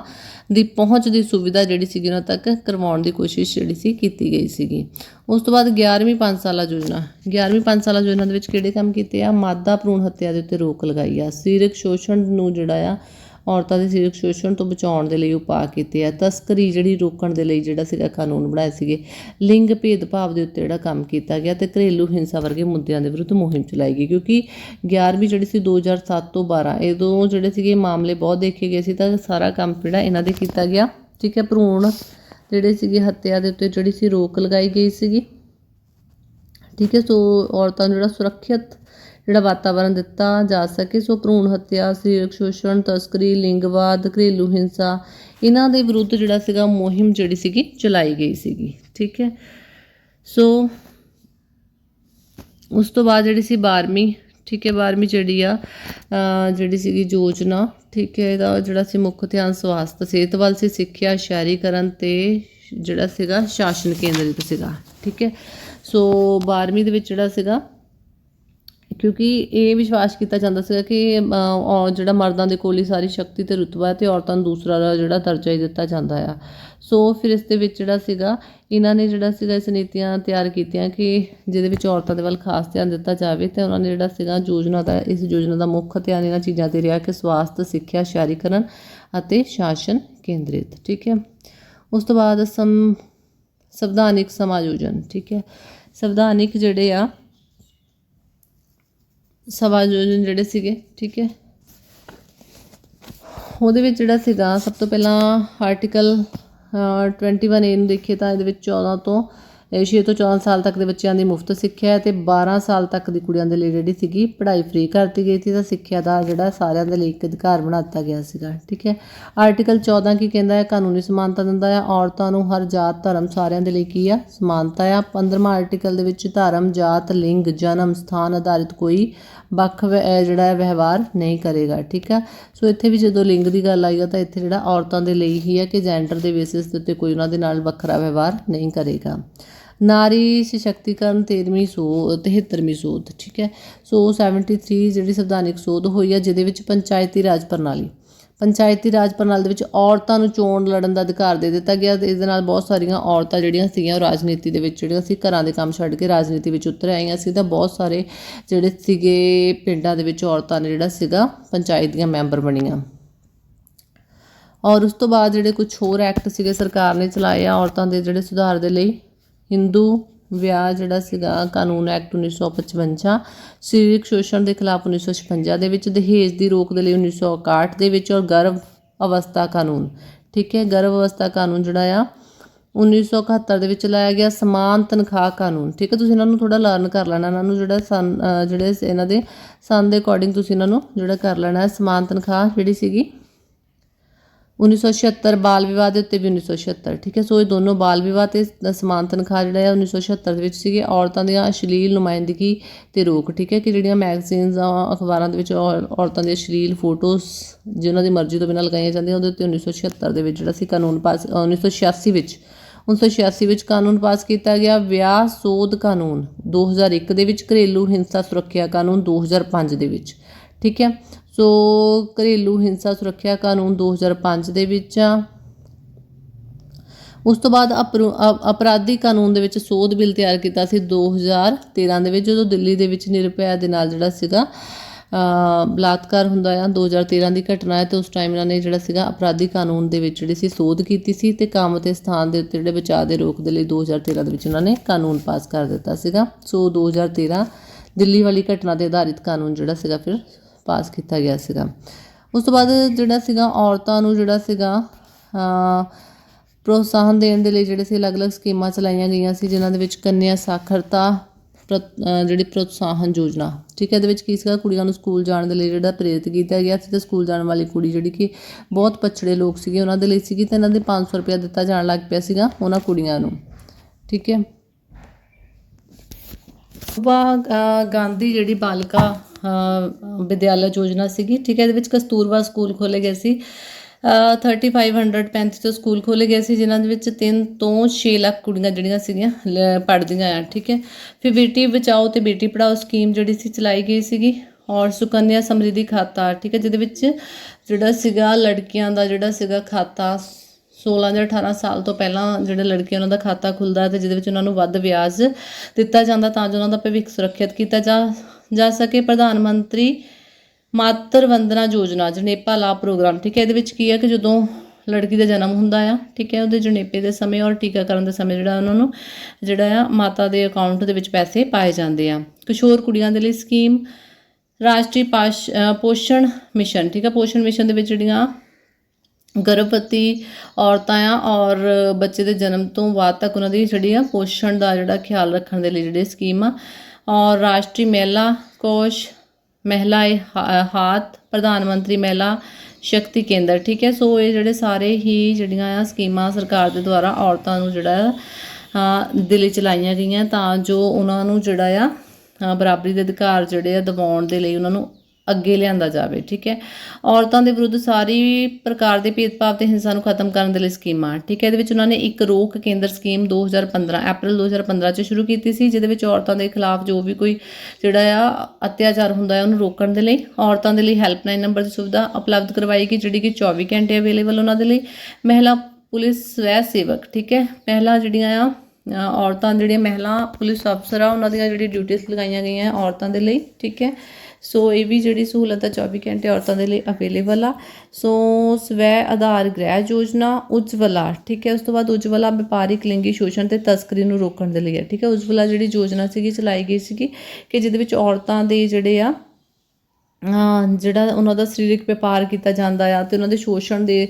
ਦੀ ਪਹੁੰਚ ਦੀ ਸੁਵਿਧਾ ਜਿਹੜੀ ਸੀਗੀ ਉਹਨਾਂ ਤੱਕ ਕਰਵਾਉਣ ਦੀ ਕੋਸ਼ਿਸ਼ ਜਿਹੜੀ ਸੀ ਕੀਤੀ ਗਈ ਸੀਗੀ। ਉਸ ਤੋਂ ਬਾਅਦ 11ਵੀਂ ਪੰਜ ਸਾਲਾ ਯੋਜਨਾ। 11ਵੀਂ ਪੰਜ ਸਾਲਾ ਯੋਜਨਾ ਦੇ ਵਿੱਚ ਕਿਹੜੇ ਕੰਮ ਕੀਤੇ ਆ? ਮਾਦਾ ਭਰੂਣ ਹੱਤਿਆ ਦੇ ਉੱਤੇ ਰੋਕ ਲਗਾਈ ਆ। ਸਰੀਰਕ ਸ਼ੋਸ਼ਣ ਨੂੰ ਜਿਹੜਾ ਆ ਔਰਤਾਂ ਦੇ ਸਰੀਰਕ ਸ਼ੋਸ਼ਣ ਤੋਂ ਬਚਾਉਣ ਦੇ ਲਈ ਉਪਾਅ ਕੀਤੇ ਆ। ਤਸਕਰੀ ਜਿਹੜੀ ਰੋਕਣ ਦੇ ਲਈ ਜਿਹੜਾ ਸੀਗਾ ਕਾਨੂੰਨ ਬਣਾਏ ਸੀਗੇ, ਲਿੰਗ ਭੇਦਭਾਵ ਦੇ ਉੱਤੇ ਜਿਹੜਾ ਕੰਮ ਕੀਤਾ ਗਿਆ ਤੇ ਘਰੇਲੂ ਹਿੰਸਾ ਵਰਗੇ ਮੁੱਦਿਆਂ ਦੇ ਵਿਰੁੱਧ ਮੁਹਿੰਮ ਚਲਾਈ ਗਈ, ਕਿਉਂਕਿ 11ਵੀਂ ਜਿਹੜੀ ਸੀ 2007 ਤੋਂ 12 ਇਦੋਂ ਜਿਹੜੇ ਸੀਗੇ ਮਾਮਲੇ ਬਹੁਤ ਦੇਖੇ ਗਏ ਸੀ ਤਾਂ ਸਾਰਾ ਕੰਮ ਜਿਹੜਾ ਇਹਨਾਂ ਦੇ ਕੀਤਾ ਗਿਆ। ਠੀਕ ਹੈ, ਭਰੂਣ ਜਿਹੜੇ ਸੀਗੇ ਹੱਤਿਆ ਦੇ ਉੱਤੇ ਜਿਹੜੀ ਸੀ ਰੋਕ ਲਗਾਈ ਗਈ ਸੀਗੀ। ਠੀਕ ਹੈ, ਸੋ ਔਰਤਾਂ ਨੂੰ ਜਿਹੜਾ ਸੁਰੱਖਿਅਤ ਜਿਹੜਾ ਵਾਤਾਵਰਣ ਦਿੱਤਾ ਜਾ ਸਕੇ, ਸੋ ਭਰੂਣ ਹੱਤਿਆ, ਸਰੀਰਕ ਸ਼ੋਸ਼ਣ, ਤਸਕਰੀ, ਲਿੰਗਵਾਦ, ਘਰੇਲੂ ਹਿੰਸਾ, ਇਹਨਾਂ ਦੇ ਵਿਰੁੱਧ ਜਿਹੜਾ ਸੀਗਾ ਮੁਹਿੰਮ ਜਿਹੜੀ ਸੀਗੀ ਚਲਾਈ ਗਈ ਸੀਗੀ, ਠੀਕ ਹੈ? ਸੋ ਉਸ ਤੋਂ ਬਾਅਦ ਜਿਹੜੀ ਸੀ 12ਵੀਂ ਠੀਕ ਹੈ 12ਵੀਂ ਜਿਹੜੀ ਆ ਜਿਹੜੀ ਸੀਗੀ ਯੋਜਨਾ, ਠੀਕ ਹੈ, ਇਹਦਾ ਜਿਹੜਾ ਸੀ ਮੁੱਖ ਧਿਆਨ ਸਵਾਸਥ, ਸਿਹਤ ਵੱਲ ਸੀ, ਸਿੱਖਿਆ, ਸ਼ਹਿਰੀਕਰਨ ਤੇ ਜਿਹੜਾ ਸੀਗਾ ਸ਼ਾਸਨ ਕੇਂਦਰਿਤ ਸੀਗਾ, ਠੀਕ ਹੈ? ਸੋ 12ਵੀਂ ਦੇ ਵਿੱਚ ਜਿਹੜਾ ਸੀਗਾ ਕਿਉਂਕਿ ਇਹ ਵਿਸ਼ਵਾਸ ਕੀਤਾ ਜਾਂਦਾ ਸੀਗਾ ਕਿ ਅ, ਜਿਹੜਾ ਮਰਦਾਂ ਦੇ ਕੋਲ ਹੀ ਸਾਰੀ ਸ਼ਕਤੀ ਤੇ ਰੁਤਬਾ ਹੈ ਤੇ ਔਰਤਾਂ ਨੂੰ ਦੂਸਰਾ ਜਿਹੜਾ ਦਰਜਾ ਹੀ ਦਿੱਤਾ ਜਾਂਦਾ ਆ। ਸੋ ਫਿਰ ਇਸ ਦੇ ਵਿੱਚ ਜਿਹੜਾ ਸੀਗਾ ਇਹਨਾਂ ਨੇ ਜਿਹੜਾ ਸੀਗਾ ਇਸ ਨੀਤੀਆਂ ਤਿਆਰ ਕੀਤੀਆਂ ਕਿ ਜਿਹਦੇ ਵਿੱਚ ਔਰਤਾਂ ਦੇ ਵੱਲ ਖਾਸ ਧਿਆਨ ਦਿੱਤਾ ਜਾਵੇ ਤੇ ਉਹਨਾਂ ਨੇ ਜਿਹੜਾ ਸੀਗਾ ਯੋਜਨਾ ਦਾ ਇਸ ਯੋਜਨਾ ਦਾ ਮੁੱਖ ਧਿਆਨ ਇਹਨਾਂ ਚੀਜ਼ਾਂ ਤੇ ਰਿਹਾ ਕਿ ਸਵਾਸਥ ਸਿੱਖਿਆ ਸ਼ਹਿਰੀਕਰਨ ਅਤੇ ਸ਼ਾਸਨ ਕੇਂਦਰਿਤ ਠੀਕ ਹੈ? ਉਸ ਤੋਂ ਬਾਅਦ ਸਮ ਸੰਵਿਧਾਨਿਕ ਸਮਾਯੋਜਨ ਠੀਕ ਹੈ? ਸੰਵਿਧਾਨਿਕ ਜਿਹੜੇ ਆ ਸਮਾਯੋਜਨ ਜਿਹੜੇ ਸੀਗੇ, ਠੀਕ ਹੈ। ਉਹਦੇ ਵਿੱਚ ਜਿਹੜਾ ਸੀਗਾ, ਸਭ ਤੋਂ ਪਹਿਲਾਂ ਆਰਟੀਕਲ 21 ਏ ਨੂੰ ਦੇਖੀਏ ਤਾਂ ਇਹਦੇ ਵਿੱਚ 14 ਤੋਂ 6 ਤੋਂ 14 ਸਾਲ ਤੱਕ ਦੇ ਬੱਚਿਆਂ ਦੀ ਮੁਫਤ ਸਿੱਖਿਆ ਹੈ ਤੇ 12 ਸਾਲ ਤੱਕ ਦੀ ਕੁੜੀਆਂ ਦੇ ਲਈ ਜਿਹੜੀ ਸੀਗੀ, ਪੜ੍ਹਾਈ ਫ੍ਰੀ ਕਰਤੀ ਗਈ ਸੀ, ਤਾਂ ਸਿੱਖਿਆ ਦਾ ਜਿਹੜਾ ਸਾਰਿਆਂ ਦੇ ਲਈ ਇੱਕ ਅਧਿਕਾਰ ਬਣਾ ਦਿੱਤਾ ਗਿਆ ਸੀਗਾ, ਠੀਕ ਹੈ? ਆਰਟੀਕਲ 14 ਕੀ ਕਹਿੰਦਾ ਹੈ? ਕਾਨੂੰਨੀ ਸਮਾਨਤਾ ਦਿੰਦਾ ਹੈ। ਔਰਤਾਂ ਨੂੰ ਹਰ ਜਾਤ, ਧਰਮ ਸਾਰਿਆਂ ਦੇ ਲਈ ਕੀ ਆ? ਸਮਾਨਤਾ ਆ। 15ਵਾਂ ਆਰਟੀਕਲ ਦੇ ਵਿੱਚ ਧਰਮ, ਜਾਤ, ਲਿੰਗ, ਜਨਮ, ਸਥਾਨ ਆਧਾਰਿਤ ਕੋਈ ਵੱਖ ਵ- ਜਿਹੜਾ ਵਿਵਹਾਰ ਨਹੀਂ ਕਰੇਗਾ, ਠੀਕ ਆ ਸੋ ਇੱਥੇ ਵੀ ਜਦੋਂ ਲਿੰਗ ਦੀ ਗੱਲ ਆਈ ਆ ਤਾਂ ਇੱਥੇ ਜਿਹੜਾ ਔਰਤਾਂ ਦੇ ਲਈ ਹੀ ਹੈ ਕਿ ਜੈਂਡਰ ਦੇ ਬੇਸਿਸ ਦੇ ਉੱਤੇ ਕੋਈ ਉਹਨਾਂ ਦੇ ਨਾਲ ਵੱਖਰਾ ਵਿਵਹਾਰ ਨਹੀਂ ਕਰੇਗਾ। ਨਾਰੀ ਸਸ਼ਕਤੀਕਰਨ 13ਵੀਂ ਸੋ 73ਵੀਂ ਸੋਧ, ਠੀਕ ਹੈ? ਸੋ 73 ਜਿਹੜੀ ਸੰਵਿਧਾਨਿਕ ਸੋਧ ਹੋਈ ਹੈ ਜਿਹਦੇ ਵਿੱਚ ਪੰਚਾਇਤੀ ਰਾਜ ਪ੍ਰਣਾਲੀ। ਪੰਚਾਇਤੀ ਰਾਜ ਪ੍ਰਣਾਲੀ ਦੇ ਵਿੱਚ ਔਰਤਾਂ ਨੂੰ ਚੋਣ ਲੜਨ ਦਾ ਅਧਿਕਾਰ ਦੇ ਦਿੱਤਾ ਗਿਆ ਇਸ ਦੇ ਨਾਲ ਬਹੁਤ ਸਾਰੀਆਂ ਔਰਤਾਂ ਜਿਹੜੀਆਂ ਸੀਗੀਆਂ ਉਹ ਰਾਜਨੀਤੀ ਦੇ ਵਿੱਚ, ਜਿਹੜੀਆਂ ਸੀ ਘਰਾਂ ਦੇ ਕੰਮ ਛੱਡ ਕੇ ਰਾਜਨੀਤੀ ਵਿੱਚ ਉਤਰ ਆਈਆਂ ਸੀ ਤਾਂ ਬਹੁਤ ਸਾਰੇ ਜਿਹੜੇ ਸੀਗੇ ਪਿੰਡਾਂ ਦੇ ਵਿੱਚ ਔਰਤਾਂ ਨੇ ਜਿਹੜਾ ਸੀਗਾ ਪੰਚਾਇਤ ਦੀਆਂ ਮੈਂਬਰ ਬਣੀਆਂ। ਔਰ ਉਸ ਤੋਂ ਬਾਅਦ ਜਿਹੜੇ ਕੁਝ ਹੋਰ ਐਕਟ ਸੀਗੇ ਸਰਕਾਰ ਨੇ ਚਲਾਏ ਆ ਔਰਤਾਂ ਦੇ ਜਿਹੜੇ ਸੁਧਾਰ ਦੇ ਲਈ, ਹਿੰਦੂ ਵਿਆਹ ਜਿਹੜਾ ਸੀਗਾ ਕਾਨੂੰਨ ਐਕਟ 1955 ਸਰੀਰਕ ਸ਼ੋਸ਼ਣ ਦੇ ਖਿਲਾਫ 1956 ਦੇ ਵਿੱਚ, ਦਹੇਜ ਦੀ ਰੋਕ ਦੇ ਲਈ 1961 ਦੇ ਵਿੱਚ ਔਰ ਗਰਭ ਅਵਸਥਾ ਕਾਨੂੰਨ। ਠੀਕ ਹੈ, ਗਰਭ ਅਵਸਥਾ ਕਾਨੂੰਨ ਜਿਹੜਾ ਆ 1971 ਦੇ ਵਿੱਚ ਲਾਇਆ ਗਿਆ ਸਮਾਨ ਤਨਖਾਹ ਕਾਨੂੰਨ। ਠੀਕ ਹੈ, ਤੁਸੀਂ ਇਹਨਾਂ ਨੂੰ ਥੋੜਾ ਲਰਨ ਕਰ ਲੈਣਾ, ਇਹਨਾਂ ਨੂੰ ਜਿਹੜਾ ਸਨ ਜਿਹੜੇ ਇਹਨਾਂ ਦੇ ਸਨ ਦੇ ਅਕੋਰਡਿੰਗ ਤੁਸੀਂ ਇਹਨਾਂ ਨੂੰ ਜਿਹੜਾ ਕਰ ਲੈਣਾ ਹੈ ਸਮਾਨ ਤਨਖਾਹ ਜਿਹੜੀ ਸੀਗੀ। 1976 ਬਾਲ ਵਿਵਾਹ ਦੇ ਉੱਤੇ ਵੀ 1976 ਠੀਕ ਹੈ? ਸੋ ਇਹ ਦੋਨੋਂ ਬਾਲ ਵਿਵਾਹ ਤੇ ਸਮਾਨ ਤਨਖਾਹ ਜਿਹੜਾ ਹੈ 1976 ਦੇ ਵਿੱਚ ਸੀਗੇ। ਔਰਤਾਂ ਦੀਆਂ ਅਸ਼ਲੀਲ ਨੁਮਾਇੰਦਗੀ ਤੇ ਰੋਕ ਠੀਕ ਹੈ? ਕਿ ਜਿਹੜੀਆਂ ਮੈਗਜ਼ੀਨਸ ਆ ਅਖਬਾਰਾਂ ਦੇ ਵਿੱਚ ਔਰ- ਔਰਤਾਂ ਦੀਆਂ ਅਸ਼ਲੀਲ ਫੋਟੋਜ਼ ਜਿਨ੍ਹਾਂ ਦੀ ਮਰਜ਼ੀ ਤੋਂ ਬਿਨਾਂ ਲਗਾਈਆਂ ਜਾਂਦੀਆਂ ਉਹਦੇ ਉੱਤੇ 1976 ਦੇ ਵਿੱਚ ਜਿਹੜਾ ਸੀ ਕਾਨੂੰਨ ਪਾਸ ਅ, 1986 ਵਿੱਚ 1986 ਵਿੱਚ ਕਾਨੂੰਨ ਪਾਸ ਕੀਤਾ ਗਿਆ। ਵਿਆਹ ਸੋਧ ਕਾਨੂੰਨ 2001 ਦੇ ਵਿੱਚ ਘਰੇਲੂ ਹਿੰਸਾ ਸੁਰੱਖਿਆ ਕਾਨੂੰਨ 2005 ਦੇ ਵਿੱਚ ਠੀਕ ਹੈ? ਸੋ ਘਰੇਲੂ ਹਿੰਸਾ ਸੁਰੱਖਿਆ ਕਾਨੂੰਨ 2005 ਦੇ ਵਿੱਚ ਆ। ਉਸ ਤੋਂ ਬਾਅਦ ਅਪਰੂ- ਅਪਰਾਧੀ ਕਾਨੂੰਨ ਦੇ ਵਿੱਚ ਸੋਧ ਬਿੱਲ ਤਿਆਰ ਕੀਤਾ ਸੀ 2013 ਦੇ ਵਿੱਚ, ਜਦੋਂ ਦਿੱਲੀ ਦੇ ਵਿੱਚ ਨਿਰਭਇਆ ਦੇ ਨਾਲ ਜਿਹੜਾ ਸੀਗਾ ਬਲਾਤਕਾਰ ਹੁੰਦਾ ਆ 2013 ਦੀ ਘਟਨਾ ਹੈ ਤੇ ਉਸ ਟਾਈਮ ਇਹਨਾਂ ਨੇ ਜਿਹੜਾ ਸੀਗਾ ਅਪਰਾਧੀ ਕਾਨੂੰਨ ਦੇ ਵਿੱਚ ਜਿਹੜੀ ਸੀ ਸੋਧ ਕੀਤੀ ਸੀ ਤੇ ਕੰਮ ਤੇ ਸਥਾਨ ਦੇ ਉੱਤੇ ਜਿਹੜੇ ਬਚਾਅ ਦੇ ਰੋਕ ਦੇ ਲਈ 2013 ਦੇ ਵਿੱਚ ਉਹਨਾਂ ਨੇ ਕਾਨੂੰਨ ਪਾਸ ਕਰ ਦਿੱਤਾ ਸੀਗਾ। ਸੋ 2013 ਦਿੱਲੀ ਵਾਲੀ ਘਟਨਾ ਦੇ ਆਧਾਰਿਤ ਕਾਨੂੰਨ ਜਿਹੜਾ ਸੀਗਾ ਫਿਰ ਪਾਸ ਕੀਤਾ ਗਿਆ ਸੀਗਾ। ਉਸ ਤੋਂ ਬਾਅਦ ਜਿਹੜਾ ਸੀਗਾ, ਔਰਤਾਂ ਨੂੰ ਜਿਹੜਾ ਸੀਗਾ ਪ੍ਰੋਤਸਾਹਨ ਦੇਣ ਦੇ ਲਈ ਜਿਹੜੇ ਸੀ, ਅਲੱਗ-ਅਲੱਗ ਸਕੀਮਾਂ ਚਲਾਈਆਂ ਗਈਆਂ ਸੀ, ਜਿਨ੍ਹਾਂ ਦੇ ਵਿੱਚ ਕੰਨਿਆ ਸਾਖਰਤਾ ਪ੍ਰ- ਜਿਹੜੀ ਪ੍ਰੋਤਸਾਹਨ ਯੋਜਨਾ। ਠੀਕ ਹੈ, ਇਹਦੇ ਵਿੱਚ ਕੀ ਸੀਗਾ, ਕੁੜੀਆਂ ਨੂੰ ਸਕੂਲ ਜਾਣ ਦੇ ਲਈ ਜਿਹੜਾ ਪ੍ਰੇਰਿਤ ਕੀਤਾ ਗਿਆ ਸੀ, ਤੇ ਸਕੂਲ ਜਾਣ ਵਾਲੀ ਕੁੜੀ ਜਿਹੜੀ ਕਿ ਬਹੁਤ ਪਛੜੇ ਲੋਕ ਸੀਗੇ, ਉਹਨਾਂ ਦੇ ਲਈ ਸੀਗੀ, ਤੇ ਇਹਨਾਂ ਦੇ 500 ਰੁਪਇਆ ਦਿੱਤਾ ਜਾਣ ਲੱਗ ਪਿਆ ਸੀਗਾ ਉਹਨਾਂ ਕੁੜੀਆਂ ਨੂੰ। ਠੀਕ ਹੈ। ਕਸਤੂਰਬਾ ਗਾਂਧੀ ਜਿਹੜੀ ਬਾਲਿਕਾ ਵਿਦਿਆਲਾ ਯੋਜਨਾ ਸੀਗੀ ਠੀਕ ਹੈ ਇਹਦੇ ਵਿੱਚ ਕਸਤੂਰਬਾ ਸਕੂਲ ਖੋਲੇ ਗਏ ਸੀ। ਅ, 3535 ਤੋਂ ਸਕੂਲ ਖੋਲੇ ਗਏ ਸੀ ਜਿਨ੍ਹਾਂ ਦੇ ਵਿੱਚ 3 ਤੋਂ 6 ਲੱਖ ਕੁੜੀਆਂ ਜਿਹੜੀਆਂ ਸੀਗੀਆਂ ਲ- ਪੜ੍ਹਦੀਆਂ ਆ ਠੀਕ ਹੈ। ਫਿਰ ਬੇਟੀ ਬਚਾਓ ਤੇ ਬੇਟੀ ਪੜਾਓ ਸਕੀਮ ਜਿਹੜੀ ਸੀ ਚਲਾਈ ਗਈ ਸੀਗੀ ਔਰ ਸੁਕੰਨਿਆ ਸਮਰਿੱਧੀ ਖਾਤਾ ਠੀਕ ਹੈ ਜਿਹਦੇ ਵਿੱਚ ਜਿਹੜਾ ਸੀਗਾ ਲੜਕੀਆਂ ਦਾ ਜਿਹੜਾ ਸੀਗਾ ਖਾਤਾ 16 ਜਾਂ 18 ਸਾਲ ਤੋਂ ਪਹਿਲਾਂ ਜਿਹੜੇ ਲੜਕੇ ਉਹਨਾਂ ਦਾ ਖਾਤਾ ਖੁੱਲਦਾ ਤੇ ਜਿਹਦੇ ਵਿੱਚ ਉਹਨਾਂ ਨੂੰ ਵੱਧ ਵਿਆਜ ਦਿੱਤਾ ਜਾਂਦਾ ਤਾਂ ਜੋ ਉਹਨਾਂ ਦਾ ਭਵਿੱਖ ਸੁਰੱਖਿਅਤ ਕੀਤਾ ਜਾ ਜਾ ਸਕੇ ਪ੍ਰਧਾਨ ਮੰਤਰੀ ਮਾਤਰ ਵੰਦਨਾ ਯੋਜਨਾ, ਜਣੇਪਾ ਲਾਭ ਪ੍ਰੋਗਰਾਮ। ਠੀਕ ਹੈ, ਇਹਦੇ ਵਿੱਚ ਕੀ ਹੈ ਕਿ ਜਦੋਂ ਲੜਕੀ ਦਾ ਜਨਮ ਹੁੰਦਾ ਆ, ਠੀਕ ਹੈ, ਉਹਦੇ ਜਣੇਪੇ ਦੇ ਸਮੇਂ ਔਰ ਟੀਕਾਕਰਨ ਦੇ ਸਮੇਂ ਜਿਹੜਾ ਉਹਨਾਂ ਨੂੰ, ਜਿਹੜਾ ਆ ਮਾਤਾ ਦੇ ਅਕਾਊਂਟ ਦੇ ਵਿੱਚ ਪੈਸੇ ਪਾਏ ਜਾਂਦੇ ਆ। ਕਿਸ਼ੋਰ ਕੁੜੀਆਂ ਦੇ ਲਈ ਸਕੀਮ ਰਾਸ਼ਟਰੀ ਪਾਸ਼- ਪੋਸ਼ਣ ਮਿਸ਼ਨ। ਠੀਕ ਹੈ, ਪੋਸ਼ਣ ਮਿਸ਼ਨ ਦੇ ਵਿੱਚ ਜਿਹੜੀਆਂ ਗਰਭਵਤੀ ਔਰਤਾਂ ਆ ਔਰ ਬੱਚੇ ਦੇ ਜਨਮ ਤੋਂ ਬਾਅਦ ਤੱਕ ਉਹਨਾਂ ਦੀ ਜਿਹੜੀ ਆ ਪੋਸ਼ਣ ਦਾ ਜਿਹੜਾ ਖਿਆਲ ਰੱਖਣ ਦੇ ਲਈ ਜਿਹੜੇ ਸਕੀਮ ਆ ਔਰ ਰਾਸ਼ਟਰੀ ਮਹਿਲਾ ਕੋਸ਼ ਮਹਿਲਾ ਏ ਹਾਥ ਪ੍ਰਧਾਨ ਮੰਤਰੀ ਮਹਿਲਾ ਸ਼ਕਤੀ ਕੇਂਦਰ, ਠੀਕ ਹੈ? ਸੋ ਇਹ ਜਿਹੜੇ ਸਾਰੇ ਹੀ ਜਿਹੜੀਆਂ ਆ ਸਕੀਮਾਂ ਸਰਕਾਰ ਦੇ ਦੁਆਰਾ ਔਰਤਾਂ ਨੂੰ ਜਿਹੜਾ ਆ ਦੇ ਚਲਾਈਆਂ ਗਈਆਂ ਤਾਂ ਜੋ ਉਹਨਾਂ ਨੂੰ ਜਿਹੜਾ ਆ ਬਰਾਬਰੀ ਦੇ ਅਧਿਕਾਰ ਜਿਹੜੇ ਆ ਦਿਵਾਉਣ ਦੇ ਲਈ ਉਹਨਾਂ ਨੂੰ ਅੱਗੇ ਲਿਆਂਦਾ ਜਾਵੇ, ਠੀਕ ਹੈ? ਔਰਤਾਂ ਦੇ ਵਿਰੁੱਧ ਸਾਰੀ ਪ੍ਰਕਾਰ ਦੇ ਭੇਦਭਾਵ ਤੇ ਹਿੰਸਾ ਨੂੰ ਖਤਮ ਕਰਨ ਦੇ ਲਈ ਸਕੀਮਾਂ, ਠੀਕ ਹੈ? ਇਹਦੇ ਵਿੱਚ ਉਹਨਾਂ ਨੇ ਇੱਕ ਰੋਕ ਕੇਂਦਰ ਸਕੀਮ 2015 ਅਪ੍ਰੈਲ 2015 ਚ ਸ਼ੁਰੂ ਕੀਤੀ ਸੀ, ਜਿਹਦੇ ਵਿੱਚ ਔਰਤਾਂ ਦੇ ਖਿਲਾਫ ਜੋ ਵੀ ਕੋਈ ਜਿਹੜਾ ਆ ਅਤਿਆਚਾਰ ਹੁੰਦਾ ਹੈ, ਉਹਨੂੰ ਰੋਕਣ ਦੇ ਲਈ, ਔਰਤਾਂ ਦੇ ਲਈ ਹੈਲਪਲਾਈਨ ਨੰਬਰ ਦੀ ਸੁਵਿਧਾ ਉਪਲਬਧ ਕਰਵਾਈ ਗਈ, ਜਿਹੜੀ ਕਿ 24 ਘੰਟੇ ਅਵੇਲੇਬਲ ਉਹਨਾਂ ਦੇ ਲਈ। ਮਹਿਲਾ ਪੁਲਿਸ ਸਵੈ ਸੇਵਕ, ਠੀਕ ਹੈ? ਪਹਿਲਾ ਜਿਹੜੀਆਂ ਆ ਔਰਤਾਂ ਜਿਹੜੀਆਂ ਮਹਿਲਾ ਪੁਲਿਸ ਅਫਸਰ ਆ, ਉਹਨਾਂ ਦੀਆਂ ਜਿਹੜੀ ਡਿਊਟੀਆਂ ਲਗਾਈਆਂ ਗਈਆਂ ਔਰਤਾਂ ਦੇ ਲਈ, ਠੀਕ ਹੈ? ਸੋ ਇਹ ਵੀ ਜਿਹੜੀ ਸਹੂਲਤ ਆ 24 ਘੰਟੇ ਔਰਤਾਂ ਦੇ ਲਈ ਅਵੇਲੇਬਲ ਆ। ਸੋ ਸਵੈ ਆਧਾਰ ਗ੍ਰਹਿ ਯੋਜਨਾ ਉਜਵਲਾ, ਠੀਕ ਹੈ, ਉਸ ਤੋਂ ਬਾਅਦ ਉਜਵਲਾ ਵਪਾਰਿਕ, ਲਿੰਗੀ ਸ਼ੋਸ਼ਣ ਤੇ ਤਸਕਰੀ ਨੂੰ ਰੋਕਣ ਦੇ ਲਈ ਹੈ ਠੀਕ ਹੈ। ਉਜਵਲਾ ਜਿਹੜੀ ਯੋਜਨਾ ਸੀਗੀ, ਚਲਾਈ ਗਈ ਸੀਗੀ ਕਿ ਜਿਹਦੇ ਵਿੱਚ ਔਰਤਾਂ ਦੇ ਜਿਹੜੇ ਆ ਜਿਹੜਾ ਉਹਨਾਂ ਦਾ ਸਰੀਰਕ ਵਪਾਰ ਕੀਤਾ ਜਾਂਦਾ ਆ ਤੇ ਉਹਨਾਂ ਦੇ ਸ਼ੋਸ਼ਣ ਦੇ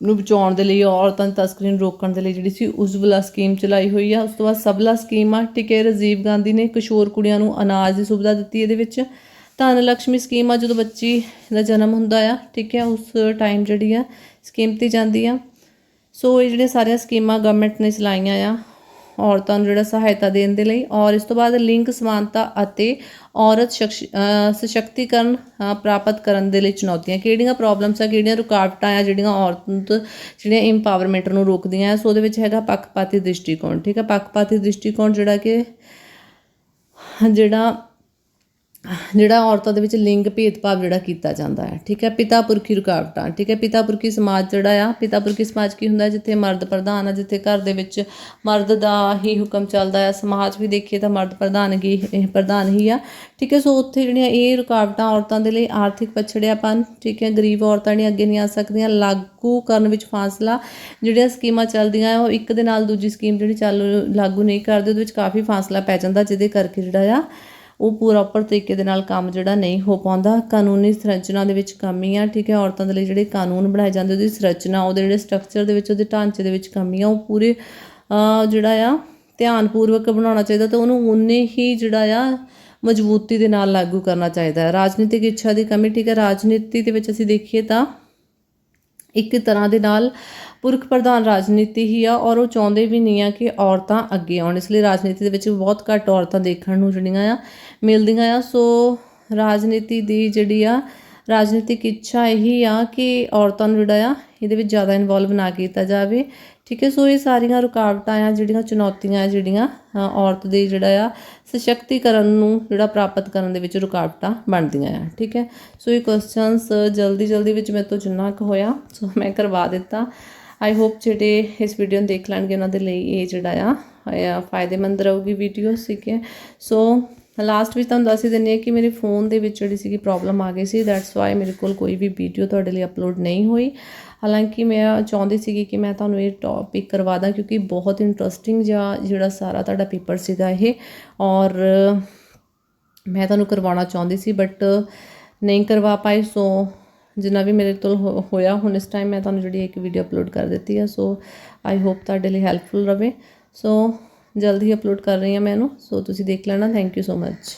ਨੂੰ ਬਚਾਉਣ ਦੇ ਲਈ ਔਰਤਾਂ ਦੀ ਤਸਕਰੀ ਨੂੰ ਰੋਕਣ ਦੇ ਲਈ ਜਿਹੜੀ ਸੀ ਉਜਵਲਾ ਸਕੀਮ ਚਲਾਈ ਹੋਈ ਆ। ਉਸ ਤੋਂ ਬਾਅਦ ਸਬਲਾ ਸਕੀਮ ਆ, ਠੀਕ ਹੈ, ਰਾਜੀਵ ਗਾਂਧੀ ਨੇ ਕਿਸ਼ੋਰ ਕੁੜੀਆਂ ਨੂੰ ਅਨਾਜ ਦੀ ਸੁਵਿਧਾ ਦਿੱਤੀ ਇਹਦੇ ਵਿੱਚ। ਧਨ ਲక్ష్ਮੀ ਸਕੀਮ ਆ, ਜਦੋਂ ਬੱਚੀ ਦਾ ਜਨਮ ਹੁੰਦਾ ਆ, ਠੀਕ ਹੈ ਉਸ ਟਾਈਮ ਜਿਹੜੀ ਆ, ਸਕੀਮ ਤੇ ਜਾਂਦੀ ਆ। ਸੋ ਇਹ ਜਿਹੜੀਆਂ ਸਾਰੀਆਂ ਸਕੀਮਾਂ ਗਵਰਨਮੈਂਟ ਨੇ ਚਲਾਈਆਂ ਆ, ਔਰਤਾਂ ਨੂੰ ਜਿਹੜਾ ਸਹਾਇਤਾ ਦੇਣ ਦੇ ਲਈ, ਔਰ ਇਸ ਤੋਂ ਬਾਅਦ ਲਿੰਗ ਸਮਾਨਤਾ ਅਤੇ ਔਰਤ ਸ਼ਖਸ- ਸਸ਼ਕਤੀਕਰਨ ਪ੍ਰਾਪਤ ਕਰਨ ਦੇ ਲਈ ਚੁਣੌਤੀਆਂ। ਕਿਹੜੀਆਂ ਪ੍ਰੋਬਲਮਸ ਆ, ਕਿਹੜੀਆਂ ਰੁਕਾਵਟਾਂ ਆ, ਜਿਹੜੀਆਂ ਔਰਤ ਜਿਹੜੀਆਂ ਇੰਪਾਵਰਮੈਂਟ ਨੂੰ ਰੋਕਦੀਆਂ ਆ ਸੋ ਉਹਦੇ ਵਿੱਚ ਹੈਗਾ ਪੱਖਪਾਤੀ ਦ੍ਰਿਸ਼ਟੀਕੋਣ, ਠੀਕ ਆ? ਪੱਖਪਾਤੀ ਦ੍ਰਿਸ਼ਟੀਕੋਣ ਜਿਹੜਾ ਕਿ, ਜਿਹੜਾ ਜਿਹੜਾ ਔਰਤਾਂ ਦੇ ਵਿੱਚ ਲਿੰਗ ਭੇਦਭਾਵ ਜਿਹੜਾ ਕੀਤਾ ਜਾਂਦਾ ਹੈ, ਠੀਕ ਹੈ, ਪਿਤਾ ਪੁਰਖੀ ਰੁਕਾਵਟਾਂ, ਠੀਕ ਹੈ, ਪਿਤਾ ਪੁਰਖੀ ਸਮਾਜ ਜਿਹੜਾ ਆ, ਪਿਤਾ ਪੁਰਖੀ ਸਮਾਜ ਕੀ ਹੁੰਦਾ ਜਿੱਥੇ ਮਰਦ ਪ੍ਰਧਾਨ ਆ, ਜਿੱਥੇ ਘਰ ਦੇ ਵਿੱਚ ਮਰਦ ਦਾ ਹੀ ਹੁਕਮ ਚੱਲਦਾ ਆ, ਸਮਾਜ ਵੀ ਦੇਖੀਏ ਤਾਂ ਮਰਦ ਪ੍ਰਧਾਨਗੀ ਇਹ ਪ੍ਰਧਾਨ ਹੀ ਆ, ਠੀਕ ਹੈ, ਸੋ ਉੱਥੇ ਜਿਹੜੀਆਂ ਇਹ ਰੁਕਾਵਟਾਂ ਔਰਤਾਂ ਦੇ ਲਈ ਆਰਥਿਕ ਪਛੜਿਆਪਨ, ਠੀਕ ਹੈ, ਗਰੀਬ ਔਰਤਾਂ ਜਿਹੜੀਆਂ ਅੱਗੇ ਨਹੀਂ ਆ ਸਕਦੀਆਂ, ਲਾਗੂ ਕਰਨ ਵਿੱਚ ਫਾਸਲਾ ਜਿਹੜੀਆਂ ਸਕੀਮਾਂ ਚੱਲਦੀਆਂ ਉਹ ਇੱਕ ਦੇ ਨਾਲ ਦੂਜੀ ਸਕੀਮ ਜਿਹੜੀ ਚਾਲੂ, ਲਾਗੂ ਨਹੀਂ ਕਰਦੇ, ਉਹਦੇ ਵਿੱਚ ਕਾਫੀ ਫਾਸਲਾ ਪੈ ਜਾਂਦਾ, ਜਿਹਦੇ ਕਰਕੇ ਜਿਹੜਾ ਆ ਉਹ ਪ੍ਰੋਪਰ ਤਰੀਕੇ ਦੇ ਨਾਲ ਕੰਮ ਜਿਹੜਾ ਨਹੀਂ ਹੋ ਪਾਉਂਦਾ। ਕਾਨੂੰਨੀ ਸੰਰਚਨਾ ਦੇ ਵਿੱਚ ਕਮੀ ਆ, ਠੀਕ ਹੈ, ਔਰਤਾਂ ਦੇ ਲਈ ਜਿਹੜੇ ਕਾਨੂੰਨ ਬਣਾਏ ਜਾਂਦੇ, ਉਹਦੀ ਸੰਰਚਨਾ, ਉਹਦੇ ਜਿਹੜੇ ਸਟਰਕਚਰ ਦੇ ਵਿੱਚ, ਉਹਦੇ ਢਾਂਚੇ ਦੇ ਵਿੱਚ ਕਮੀ ਆ, ਉਹ ਪੂਰੇ ਜਿਹੜਾ ਆ, ਧਿਆਨਪੂਰਵਕ ਬਣਾਉਣਾ ਚਾਹੀਦਾ ਤੇ ਉਹਨੂੰ ਉਨੇ ਹੀ ਜਿਹੜਾ ਆ, ਮਜ਼ਬੂਤੀ ਦੇ ਨਾਲ ਲਾਗੂ ਕਰਨਾ ਚਾਹੀਦਾ। ਹੈ ਰਾਜਨੀਤਿਕ ਇੱਛਾ ਦੀ ਕਮੀ, ਠੀਕ ਹੈ, ਰਾਜਨੀਤੀ ਦੇ ਵਿੱਚ ਅਸੀਂ ਦੇਖੀਏ ਤਾਂ ਇੱਕ ਤਰ੍ਹਾਂ ਦੇ ਨਾਲ ਪੁਰਖ ਪ੍ਰਧਾਨ ਰਾਜਨੀਤੀ ਹੀ ਆ ਔਰ ਉਹ ਚਾਹੁੰਦੇ ਵੀ ਨਹੀਂ ਆ ਕਿ ਔਰਤਾਂ ਅੱਗੇ ਆਉਣ, ਇਸ ਲਈ ਰਾਜਨੀਤੀ ਦੇ ਵਿੱਚ ਬਹੁਤ ਘੱਟ ਔਰਤਾਂ ਦੇਖਣ ਨੂੰ ਜਿਹੜੀਆਂ ਆ, ਮਿਲਦੀਆਂ ਆ। ਸੋ ਰਾਜਨੀਤੀ ਦੀ ਜਿਹੜੀ ਆ, ਰਾਜਨੀਤਿਕ ਇੱਛਾ ਇਹੀ ਆ ਕਿ ਔਰਤਾਂ ਨੂੰ ਜਿਹੜਾ ਆ, ਇਹਦੇ ਵਿੱਚ ਜ਼ਿਆਦਾ ਇਨਵੋਲਵ ਨਾ ਕੀਤਾ ਜਾਵੇ। ਠੀਕ ਹੈ, ਸੋ ਇਹ ਸਾਰੀਆਂ ਰੁਕਾਵਟਾਂ ਆ, ਜਿਹੜੀਆਂ ਚੁਣੌਤੀਆਂ ਆ, ਜਿਹੜੀਆਂ ਔਰਤ ਦੇ ਜਿਹੜਾ ਆ, ਸਸ਼ਕਤੀਕਰਨ ਨੂੰ ਜਿਹੜਾ ਪ੍ਰਾਪਤ ਕਰਨ ਦੇ ਵਿੱਚ ਰੁਕਾਵਟਾਂ ਬਣਦੀਆਂ ਆ। ਠੀਕ ਹੈ, ਸੋ ਇਹ ਕੁਐਸਚਨਸ ਜਲਦੀ ਜਲਦੀ ਵਿੱਚ ਮੇਰੇ ਤੋਂ ਜਿੰਨਾ ਕੁ ਹੋਇਆ, ਸੋ ਮੈਂ ਕਰਵਾ ਦਿੱਤਾ। ਆਈ ਹੋਪ ਜਿਹੜੇ ਇਸ ਵੀਡੀਓ ਨੂੰ ਦੇਖ ਲੈਣਗੇ ਉਹਨਾਂ ਦੇ ਲਈ ਇਹ ਜਿਹੜਾ ਆ ਫਾਇਦੇਮੰਦ ਰਹੂਗੀ ਵੀਡੀਓ ਠੀਕ ਹੈ ਸੋ ਲਾਸਟ ਵਿੱਚ ਤੁਹਾਨੂੰ ਦੱਸ ਹੀ ਦਿੰਦੀ ਹਾਂ ਕਿ ਮੇਰੇ ਫੋਨ ਦੇ ਵਿੱਚ ਜਿਹੜੀ ਸੀਗੀ ਪ੍ਰੋਬਲਮ ਆ ਗਈ ਸੀ ਦੈਟਸ ਵਾਈ ਮੇਰੇ ਕੋਲ ਕੋਈ ਵੀ ਵੀਡੀਓ ਤੁਹਾਡੇ ਲਈ ਅਪਲੋਡ ਨਹੀਂ ਹੋਈ। ਹਾਲਾਂਕਿ ਮੈਂ ਚਾਹੁੰਦੀ ਸੀਗੀ ਕਿ ਮੈਂ ਤੁਹਾਨੂੰ ਇਹ ਟੌਪਿਕ ਕਰਵਾ ਦਾਂ ਕਿਉਂਕਿ ਬਹੁਤ ਇੰਟਰਸਟਿੰਗ ਜਿਹਾ ਜਿਹੜਾ ਸਾਰਾ ਤੁਹਾਡਾ ਪੇਪਰ ਸੀਗਾ ਇਹ। ਔਰ ਮੈਂ ਤੁਹਾਨੂੰ ਕਰਵਾਉਣਾ ਚਾਹੁੰਦੀ ਸੀ ਬਟ ਨਹੀਂ ਕਰਵਾ ਪਾਈ ਸੋ ਜਿੰਨਾ ਵੀ ਮੇਰੇ ਤੋਂ ਹੋਇਆ ਹੁਣ ਇਸ ਟਾਈਮ ਮੈਂ ਤੁਹਾਨੂੰ ਜਿਹੜੀ ਇੱਕ ਵੀਡੀਓ ਅਪਲੋਡ ਕਰ ਦਿੱਤੀ ਹੈ ਸੋ ਆਈ ਹੋਪ ਤੁਹਾਡੇ ਲਈ ਹੈਲਪਫੁਲ ਰਵੇ। ਸੋ ਜਲਦੀ ਅਪਲੋਡ ਕਰ ਰਹੀ ਹਾਂ ਮੈਂ ਇਹਨੂੰ ਸੋ ਤੁਸੀਂ ਦੇਖ ਲੈਣਾ। Thank you so much